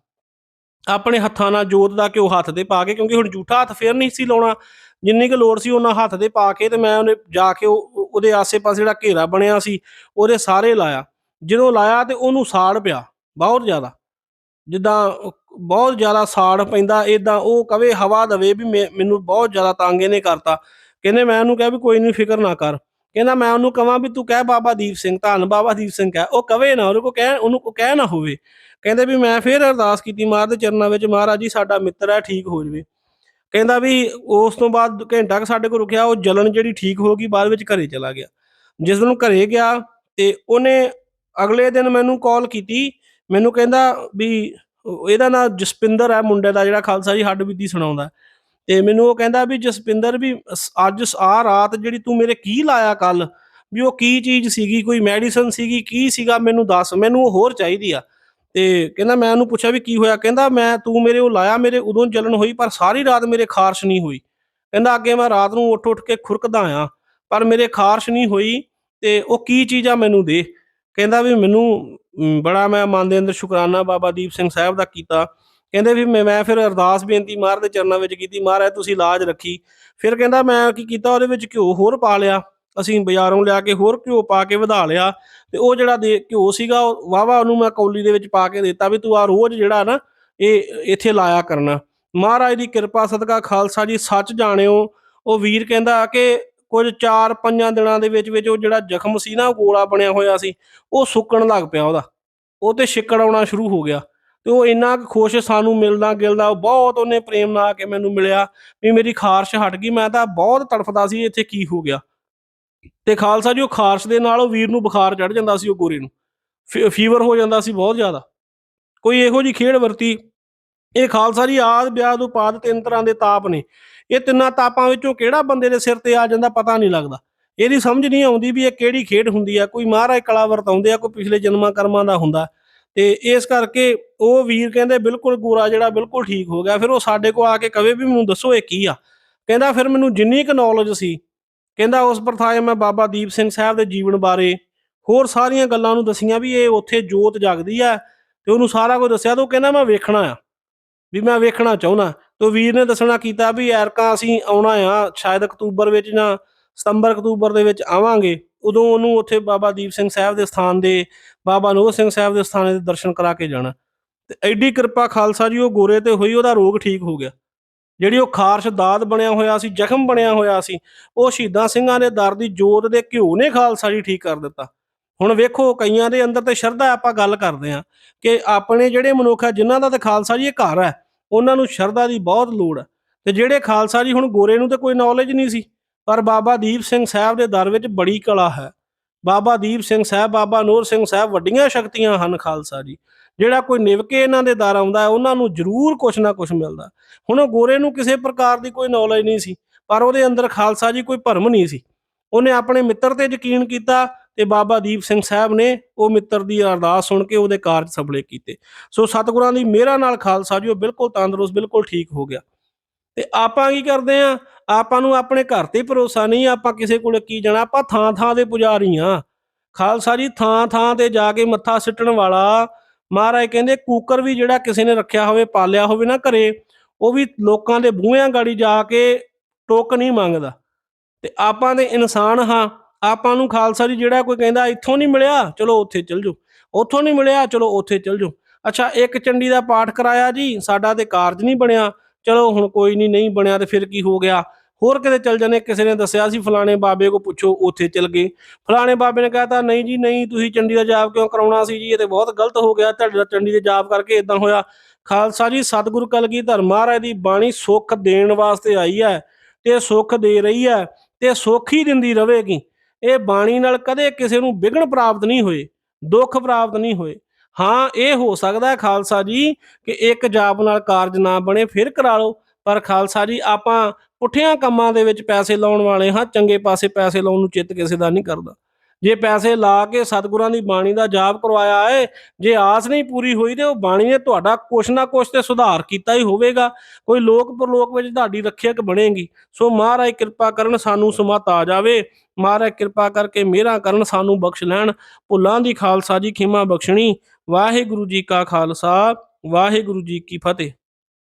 ਆਪਣੇ ਹੱਥਾਂ ਨਾਲ ਜੋਤ ਦਾ ਘਿਓ ਹੱਥ ਤੇ ਪਾ ਕੇ, ਕਿਉਂਕਿ ਹੁਣ ਝੂਠਾ ਹੱਥ ਫੇਰ ਨਹੀਂ ਸੀ ਲਾਉਣਾ। ਜਿੰਨੀ ਕੁ ਲੋੜ ਸੀ, ਉਹਨਾਂ ਹੱਥ ਦੇ ਪਾ ਕੇ ਤੇ ਮੈਂ ਉਹਨੇ ਜਾ ਕੇ ਉਹਦੇ ਆਸੇ-ਪਾਸੇ ਜਿਹੜਾ ਘੇਰਾ ਬਣਿਆ ਸੀ, ਉਹਦੇ ਸਾਰੇ ਲਾਇਆ। ਜਦੋਂ ਲਾਇਆ ਤੇ ਉਹਨੂੰ ਸਾੜ ਪਿਆ, ਬਹੁਤ ਜ਼ਿਆਦਾ। ਜਿੱਦਾਂ ਬਹੁਤ ਜ਼ਿਆਦਾ ਸਾੜ ਪੈਂਦਾ ਇਦਾਂ ਉਹ ਕਵੇ, ਹਵਾ ਦਵੇ ਵੀ ਮੈਂ- ਮੈਨੂੰ ਬਹੁਤ ਜ਼ਿਆਦਾ ਤਾਂਗੇ ਨੇ ਕਰਤਾ। ਕਹਿੰਦੇ ਮੈਂ ਉਹਨੂੰ ਕਿਹਾ ਵੀ ਕੋਈ ਨਹੀਂ ਫਿਕਰ ਨਾ ਕਰ। ਕਹਿੰਦਾ ਮੈਂ ਉਹਨੂੰ ਕਹਾਂ ਵੀ ਤੂੰ ਕਹਿ ਬਾਬਾ ਦੀਪ ਸਿੰਘ, ਧੰਨ ਬਾਬਾ ਦੀਪ ਸਿੰਘ ਕਹਿ। ਉਹ ਕਵੇ ਨਾ ਉਹਨੂੰ ਕੋ ਕਹਿ, ਉਹਨੂੰ ਕੋ ਕਹਿ ਨਾ ਹੋਵੇ। ਕਹਿੰਦੇ ਵੀ ਮੈਂ ਫੇਰ ਅਰਦਾਸ ਕੀਤੀ, ਮਾਰ ਦੇ ਚਰਨਾਂ ਵਿੱਚ, ਮਹਾਰਾਜ ਜੀ ਸਾਡਾ ਮਿੱਤਰ ਹੈ, ਠੀਕ ਹੋ ਜਵੇ। ਕਹਿੰਦਾ ਵੀ ਉਸ ਤੋਂ ਬਾਅਦ ਘੰਟਾ ਕੁ ਸਾਡੇ ਕੋਲ ਰੁਕਿਆ, ਉਹ ਜਲਨ ਜਿਹੜੀ ਠੀਕ ਹੋ ਗਈ, ਬਾਅਦ ਵਿੱਚ ਘਰੇ ਚਲਾ ਗਿਆ। ਜਿਸ ਦਿਨ ਘਰੇ ਗਿਆ ਤੇ ਉਹਨੇ ਅਗਲੇ ਦਿਨ ਮੈਨੂੰ ਕਾਲ ਕੀਤੀ ਮੈਨੂੰ ਕਹਿੰਦਾ ਵੀ ਇਹਦਾ ਨਾਂ ਜਸਪਿੰਦਰ ਹੈ, ਮੁੰਡੇ ਦਾ ਜਿਹੜਾ ਖਾਲਸਾ ਜੀ ਹੱਡ ਬੀਤੀ ਸੁਣਾਉਂਦਾ। ਤੇ ਮੈਨੂੰ ਉਹ ਕਹਿੰਦਾ ਵੀ ਜਸਪਿੰਦਰ ਵੀ ਅੱਜ ਸ- ਆਹ ਰਾਤ ਜਿਹੜੀ ਤੂੰ ਮੇਰੇ ਕੀ ਲਾਇਆ ਕੱਲ? ਵੀ ਉਹ ਕੀ ਚੀਜ਼ ਸੀਗੀ, ਕੋਈ ਮੈਡੀਸਨ ਸੀਗੀ, ਕੀ ਸੀਗਾ? ਮੈਨੂੰ ਦੱਸ, ਮੈਨੂੰ ਉਹ ਹੋਰ ਚਾਹੀਦੀ ਆ। ਤੇ ਕਹਿੰਦਾ ਮੈਂ ਉਹਨੂੰ ਪੁੱਛਿਆ ਵੀ ਕੀ ਹੋਇਆ? ਕਹਿੰਦਾ ਮੈਂ, ਤੂੰ ਮੇਰੇ ਉਹ ਲਾਇਆ, ਮੇਰੇ ਉਦੋਂ ਜਲਨ ਹੋਈ, ਪਰ ਸਾਰੀ ਰਾਤ ਮੇਰੇ ਖਾਰਸ਼ ਨਹੀਂ ਹੋਈ। ਕਹਿੰਦਾ ਅੱਗੇ ਮੈਂ ਰਾਤ ਨੂੰ ਉੱਠ ਉੱਠ ਕੇ ਖੁਰਕਦਾ ਆ ਪਰ ਮੇਰੇ ਖਾਰਸ਼ ਨਹੀਂ ਹੋਈ ਤੇ ਉਹ ਕੀ ਚੀਜ਼ ਆ ਮੈਨੂੰ ਦੇ? ਕਹਿੰਦਾ ਵੀ ਮੈਨੂੰ ਬੜਾ ਮੈਂ ਮਨ ਦੇ ਅੰਦਰ ਸ਼ੁਕਰਾਨਾ ਬਾਬਾ ਦੀਪ ਸਿੰਘ ਸਾਹਿਬ ਦਾ ਕੀਤਾ। ਕਹਿੰਦੇ ਵੀ ਮੈਂ ਫਿਰ ਅਰਦਾਸ ਬੇਨਤੀ ਮਾਰ ਦੇ ਚਰਨਾਂ ਵਿੱਚ ਕੀਤੀ ਮਹਾਰਾਜ ਤੁਸੀਂ ਲਾਜ ਰੱਖੀ। ਫਿਰ ਕਹਿੰਦਾ ਮੈਂ ਕੀ ਕੀਤਾ, ਉਹਦੇ ਵਿੱਚ ਘਿਓ ਹੋਰ ਪਾ ਲਿਆ। ਅਸੀਂ ਬਾਜ਼ਾਰੋਂ ਲਿਆ ਕੇ ਹੋਰ ਘਿਓ ਪਾ ਕੇ ਵਧਾ ਲਿਆ ਤੇ ਉਹ ਜਿਹੜਾ ਦੇ ਘਿਓ ਸੀਗਾ, ਉਹ ਵਾਵਾ ਉਹਨੂੰ ਮੈਂ ਕੌਲੀ ਦੇ ਵਿੱਚ ਪਾ ਕੇ ਦਿੱਤਾ ਵੀ ਤੂੰ ਆ ਰੋਜ਼ ਜਿਹੜਾ ਨਾ ਇਹ ਇੱਥੇ ਲਾਇਆ ਕਰਨਾ। ਮਹਾਰਾਜ ਦੀ ਕਿਰਪਾ ਸਦਕਾ ਖਾਲਸਾ ਜੀ, ਸੱਚ ਜਾਣਿਓ। ਉਹ ਵੀਰ ਕਹਿੰਦਾ ਕਿ ਕੁਝ 4-5 ਦਿਨਾਂ ਦੇ ਵਿੱਚ ਵਿੱਚ ਉਹ ਜਿਹੜਾ ਜ਼ਖਮ ਸੀ ਨਾ, ਉਹ ਗੋਲਾ ਬਣਿਆ ਹੋਇਆ ਸੀ, ਉਹ ਸੁੱਕਣ ਲੱਗ ਪਿਆ ਉਹਦਾ। ਉਹ ਤੇ ਛਿੱਕੜ ਆਉਣਾ ਸ਼ੁਰੂ ਹੋ ਗਿਆ ਤੇ ਉਹ ਇੰਨਾ ਕੁ ਖੁਸ਼ ਸਾਨੂੰ ਮਿਲਦਾ ਗਿਲਦਾ ਬਹੁਤ ਉਹਨੇ ਪ੍ਰੇਮ ਨਾਲ ਆ ਕੇ ਮੈਨੂੰ ਮਿਲਿਆ ਵੀ ਮੇਰੀ ਖਾਰਸ਼ ਹਟ ਗਈ, ਮੈਂ ਤਾਂ ਬਹੁਤ ਤੜਫਦਾ ਸੀ, ਇੱਥੇ ਕੀ ਹੋ ਗਿਆ। ਤੇ ਖਾਲਸਾ ਜੀ, ਉਹ ਖਾਰਸ਼ ਦੇ ਨਾਲ ਉਹ ਵੀਰ ਨੂੰ ਬੁਖਾਰ ਚੜ ਜਾਂਦਾ ਸੀ, ਉਹ ਗੋਰੇ ਨੂੰ। ਫੀ- ਫੀਵਰ ਹੋ ਜਾਂਦਾ ਸੀ ਬਹੁਤ ਜ਼ਿਆਦਾ। ਕੋਈ ਇਹੋ ਜੀ ਖੇਡ ਵਰਤੀ, ਇਹ ਖਾਲਸਾ ਜੀ ਆਦ ਬਿਆਦ ਉਪਾਦ ਤਿੰਨ ਤਰ੍ਹਾਂ ਦੇ ਤਾਪ ਨੇ। ਇਹ ਤਿੰਨਾਂ ਤਾਪਾਂ ਵਿੱਚੋਂ ਕਿਹੜਾ ਬੰਦੇ ਦੇ ਸਿਰ ਤੇ ਆ ਜਾਂਦਾ ਪਤਾ ਨਹੀਂ ਲੱਗਦਾ। ਇਹਦੀ ਸਮਝ ਨਹੀਂ ਆਉਂਦੀ ਵੀ ਇਹ ਕਿਹੜੀ ਖੇਡ ਹੁੰਦੀ ਆ। ਕੋਈ ਮਹਾਰਾਜ ਕਲਾ ਵਰਤਾਉਂਦੇ ਆ, ਕੋਈ ਪਿਛਲੇ ਜਨਮਾਂ ਕਰਮਾਂ ਦਾ ਹੁੰਦਾ। ਤੇ ਇਸ ਕਰਕੇ ਉਹ ਵੀਰ ਕਹਿੰਦੇ ਬਿਲਕੁਲ ਗੋਰਾ ਜਿਹੜਾ ਬਿਲਕੁਲ ਠੀਕ ਹੋ ਗਿਆ। ਫਿਰ ਉਹ ਸਾਡੇ ਕੋਲ ਆ ਕੇ ਕਵੇ ਵੀ ਮੈਨੂੰ ਦੱਸੋ ਇਹ ਕੀ ਆ। ਕਹਿੰਦਾ ਫਿਰ ਮੈਨੂੰ ਜਿੰਨੀ ਕੁ ਨੌਲੇਜ ਸੀ, ਕਹਿੰਦਾ ਉਸ ਪ੍ਰਥਾਏ ਮੈਂ ਬਾਬਾ ਦੀਪ ਸਿੰਘ ਸਾਹਿਬ ਦੇ ਜੀਵਨ ਬਾਰੇ ਹੋਰ ਸਾਰੀਆਂ ਗੱਲਾਂ ਨੂੰ ਦਸੀਆਂ ਵੀ ਇਹ ਉੱਥੇ ਜੋਤ ਜਗਦੀ ਆ ਤੇ ਉਹਨੂੰ ਸਾਰਾ ਕੁਝ ਦੱਸਿਆ ਤੇ ਉਹ ਕਹਿੰਦਾ ਮੈਂ ਵੇਖਣਾ ਆ, ਵੀ ਮੈਂ ਵੇਖਣਾ ਚਾਹੁੰਦਾ। ਤੇ ਵੀਰ ਨੇ ਦੱਸਣਾ ਕੀਤਾ ਵੀ ਐਰਕਾ ਅਸੀਂ ਆਉਣਾ ਆ, ਸ਼ਾਇਦ ਅਕਤੂਬਰ ਵਿੱਚ ਜਾਂ ਸਤੰਬਰ, ਅਕਤੂਬਰ ਦੇ ਵਿੱਚ ਆਵਾਂਗੇ। ਉਦੋਂ ਉਹਨੂੰ ਉੱਥੇ ਬਾਬਾ ਦੀਪ ਸਿੰਘ ਸਾਹਿਬ ਦੇ ਸਥਾਨ ਦੇ, ਬਾਬਾ ਨੋਹ ਸਿੰਘ ਸਾਹਿਬ ਦੇ ਸਥਾਨ ਦੇ ਦਰਸ਼ਨ ਕਰਾ ਕੇ ਜਾਣਾ। ਤੇ ਐਡੀ ਕਿਰਪਾ ਖਾਲਸਾ ਜੀ, ਉਹ ਗੋਰੇ ਤੇ ਹੋਈ, ਉਹਦਾ ਰੋਗ ਠੀਕ ਹੋ ਗਿਆ। ਜਿਹੜੀ ਉਹ ਖਾਰਸ਼ ਦਾਦ ਬਣਿਆ ਹੋਇਆ ਸੀ, ਜ਼ਖਮ ਬਣਿਆ ਹੋਇਆ ਸੀ, ਉਹ ਸ਼ਹੀਦਾਂ ਸਿੰਘਾਂ ਦੇ ਦਰ ਦੀ ਜੋਤ ਦੇ ਘਿਓ ਨੇ ਖਾਲਸਾ ਜੀ ਠੀਕ ਕਰ ਦਿੱਤਾ। ਹੁਣ ਵੇਖੋ, ਕਈਆਂ ਦੇ ਅੰਦਰ ਤੇ ਸ਼ਰਧਾ ਆਪਾਂ ਗੱਲ ਕਰਦੇ ਆ ਕਿ ਆਪਣੇ ਜਿਹੜੇ ਮਨੁੱਖ ਆ, ਜਿਨ੍ਹਾਂ ਦਾ ਤੇ ਖਾਲਸਾ ਜੀ ਇਹ ਘਰ ਹੈ ਉਹਨਾਂ ਨੂੰ ਸ਼ਰਧਾ ਦੀ ਬਹੁਤ ਲੋੜ ਹੈ। ਤੇ ਜਿਹੜੇ ਖਾਲਸਾ ਜੀ ਹੁਣ ਗੋਰੇ ਨੂੰ ਤਾਂ ਕੋਈ ਨੌਲੇਜ ਨਹੀਂ ਸੀ, ਪਰ ਬਾਬਾ ਦੀਪ ਸਿੰਘ ਸਾਹਿਬ ਦੇ ਦਰ ਵਿੱਚ ਬੜੀ ਕਲਾ ਹੈ। ਬਾਬਾ ਦੀਪ ਸਿੰਘ ਸਾਹਿਬ, ਬਾਬਾ ਨੂਰ ਸਿੰਘ ਸਾਹਿਬ ਵੱਡੀਆਂ ਸ਼ਕਤੀਆਂ ਹਨ ਖਾਲਸਾ ਜੀ। ਜਿਹੜਾ ਕੋਈ ਨਿਵਕੇ ਇਹਨਾਂ ਦੇ ਦਰ ਆਉਂਦਾ ਉਹਨਾਂ ਨੂੰ ਜ਼ਰੂਰ ਕੁਛ ਨਾ ਕੁਛ ਮਿਲਦਾ। ਹੁਣ ਉਹ ਗੋਰੇ ਨੂੰ ਕਿਸੇ ਪ੍ਰਕਾਰ ਦੀ ਕੋਈ ਨੌਲੇਜ ਨਹੀਂ ਸੀ, ਪਰ ਉਹਦੇ ਅੰਦਰ ਖਾਲਸਾ ਜੀ ਕੋਈ ਭਰਮ ਨਹੀਂ ਸੀ। ਉਹਨੇ ਆਪਣੇ ਮਿੱਤਰ ਤੇ ਯਕੀਨ ਕੀਤਾ ਤੇ ਬਾਬਾ ਦੀਪ ਸਿੰਘ ਸਾਹਿਬ ਨੇ ਉਹ ਮਿੱਤਰ ਦੀ ਅਰਦਾਸ ਸੁਣ ਕੇ ਉਹਦੇ ਕਾਰਜ ਸਫਲੇ ਕੀਤੇ। ਸੋ ਸਤਿਗੁਰਾਂ ਦੀ ਮਿਹਰਾਂ ਨਾਲ ਖਾਲਸਾ ਜੀ, ਉਹ ਬਿਲਕੁਲ ਤੰਦਰੁਸਤ, ਬਿਲਕੁਲ ਠੀਕ ਹੋ ਗਿਆ। ਤੇ ਆਪਾਂ ਕੀ ਕਰਦੇ ਆ? ਆਪਾਂ ਨੂੰ ਆਪਣੇ ਘਰ ਤੇ ਭਰੋਸਾ ਨਹੀਂ, ਆਪਾਂ ਕਿਸੇ ਕੋਲ ਕੀ ਜਾਣਾ? ਆਪਾਂ ਥਾਂ ਥਾਂ ਦੇ ਪੁਜਾਰੀ ਆ। ਖਾਲਸਾ ਜੀ ਥਾਂ ਥਾਂ ਤੇ ਜਾ ਕੇ ਮੱਥਾ ਸਿੱਟਣ ਵਾਲਾ ਮਹਾਰਾਜ ਕਹਿੰਦੇ, ਕੂਕਰ ਵੀ ਜਿਹੜਾ ਕਿਸੇ ਨੇ ਰੱਖਿਆ ਹੋਵੇ, ਪਾਲਿਆ ਹੋਵੇ ਨਾ ਘਰੇ, ਉਹ ਵੀ ਲੋਕਾਂ ਦੇ ਬੂਹਿਆਂ ਗਾੜੀ ਜਾ ਕੇ ਟੋਕ ਨਹੀਂ ਮੰਗਦਾ। ਤੇ ਆਪਾਂ ਦੇ ਇਨਸਾਨ ਹਾਂ ਆਪਾਂ ਨੂੰ ਖਾਲਸਾ ਜੀ ਜਿਹੜਾ ਕੋਈ ਕਹਿੰਦਾ ਇੱਥੋਂ ਨਹੀਂ ਮਿਲਿਆ, ਚਲੋ ਉੱਥੇ ਚਲ ਜਾਓ। ਉੱਥੋਂ ਨਹੀਂ ਮਿਲਿਆ, ਚਲੋ ਉੱਥੇ ਚਲ ਜਾਓ। ਅੱਛਾ, ਇੱਕ ਚੰਡੀ ਦਾ ਪਾਠ ਕਰਾਇਆ ਜੀ, ਸਾਡਾ ਤੇ ਕਾਰਜ ਨਹੀਂ ਬਣਿਆ। ਚਲੋ ਹੁਣ ਕੋਈ ਨਹੀਂ ਨਹੀਂ ਬਣਿਆ ਤੇ ਫਿਰ ਕੀ ਹੋ ਗਿਆ? ਹੋਰ ਕਿਤੇ ਚਲ ਜਾਣੇ ਕਿਸੇ ਨੇ ਦੱਸਿਆ ਸੀ ਫਲਾਣੇ ਬਾਬੇ ਕੋ ਪੁੱਛੋ, ਉੱਥੇ ਚਲ ਗਏ। ਫਲਾਣੇ ਬਾਬੇ ਨੇ ਕਹਿਤਾ, ਨਹੀਂ ਜੀ, ਨਹੀਂ, ਤੁਸੀਂ ਚੰਡੀ ਦਾ ਜਾਪ ਕਿਉਂ ਕਰਾਉਣਾ ਸੀ ਜੀ? ਇਹ ਤੇ ਬਹੁਤ ਗਲਤ ਹੋ ਗਿਆ, ਤੁਹਾਡੇ ਦਾ ਚੰਡੀ ਦੇ ਜਾਪ ਕਰਕੇ ਇਦਾਂ ਹੋਇਆ। ਖਾਲਸਾ ਜੀ, ਸਤਿਗੁਰੂ ਕਲਗੀਧਰ ਮਹਾਰਾਜ ਦੀ ਬਾਣੀ ਸੁੱਖ ਦੇਣ ਵਾਸਤੇ ਆਈ ਹੈ ਤੇ ਸੁੱਖ ਦੇ ਰਹੀ ਹੈ ਤੇ ਸੁੱਖ ਹੀ ਦਿੰਦੀ ਰਹੇਗੀ ਇਹ ਬਾਣੀ ਨਾਲ ਕਦੇ ਕਿਸੇ ਨੂੰ ਵਿਘਨ ਪ੍ਰਾਪਤ ਨਹੀਂ ਹੋਏ, ਦੁੱਖ ਪ੍ਰਾਪਤ ਨਹੀਂ ਹੋਏ। ਹਾਂ, ਇਹ ਹੋ ਸਕਦਾ ਹੈ ਖਾਲਸਾ ਜੀ ਕਿ ਇੱਕ ਜਾਪ ਨਾਲ ਕਾਰਜ ਨਾ ਬਣੇ, ਫਿਰ ਕਰਾ ਲਓ। ਪਰ ਖਾਲਸਾ ਜੀ, ਆਪਾਂ ਪੁੱਠਿਆਂ ਕੰਮਾਂ ਦੇ ਵਿੱਚ ਪੈਸੇ ਲਾਉਣ ਵਾਲੇ ਹਾਂ, ਚੰਗੇ ਪਾਸੇ ਪੈਸੇ ਲਾਉਣ ਨੂੰ ਚਿੱਤ ਕਿਸੇ ਦਾ ਨਹੀਂ ਕਰਦਾ। ਜੇ ਪੈਸੇ ਲਾ ਕੇ ਸਤਿਗੁਰਾਂ ਦੀ ਬਾਣੀ ਦਾ ਜਾਪ ਕਰਵਾਇਆ ਏ ਜੇ ਆਸ ਨਹੀਂ ਪੂਰੀ ਹੋਈ ਤੇ ਉਹ ਬਾਣੀ ਨੇ ਤੁਹਾਡਾ ਕੁਛ ਨਾ ਕੁਛ ਤੇ ਸੁਧਾਰ ਕੀਤਾ ਹੀ ਹੋਵੇਗਾ। ਕੋਈ ਲੋਕ ਪਰਲੋਕ ਵਿੱਚ ਤੁਹਾਡੀ ਰੱਖਿਅਕ ਬਣੇਗੀ। ਸੋ ਮਹਾਰਾਜ ਕਿਰਪਾ ਕਰਨ ਸਾਨੂੰ ਸਮਤ ਆ ਜਾਵੇ। ਮਹਾਰਾਜ ਕਿਰਪਾ ਕਰਕੇ ਮਿਹਰਾਂ ਕਰਨ ਸਾਨੂੰ ਬਖਸ਼ ਲੈਣ। ਭੁੱਲਾਂ ਦੀ ਖਾਲਸਾ ਜੀ ਖਿਮਾ ਬਖਸ਼ਣੀ। ਵਾਹਿਗੁਰੂ ਜੀ ਕਾ ਖਾਲਸਾ, ਵਾਹਿਗੁਰੂ ਜੀ ਕੀ ਫਤਿਹ।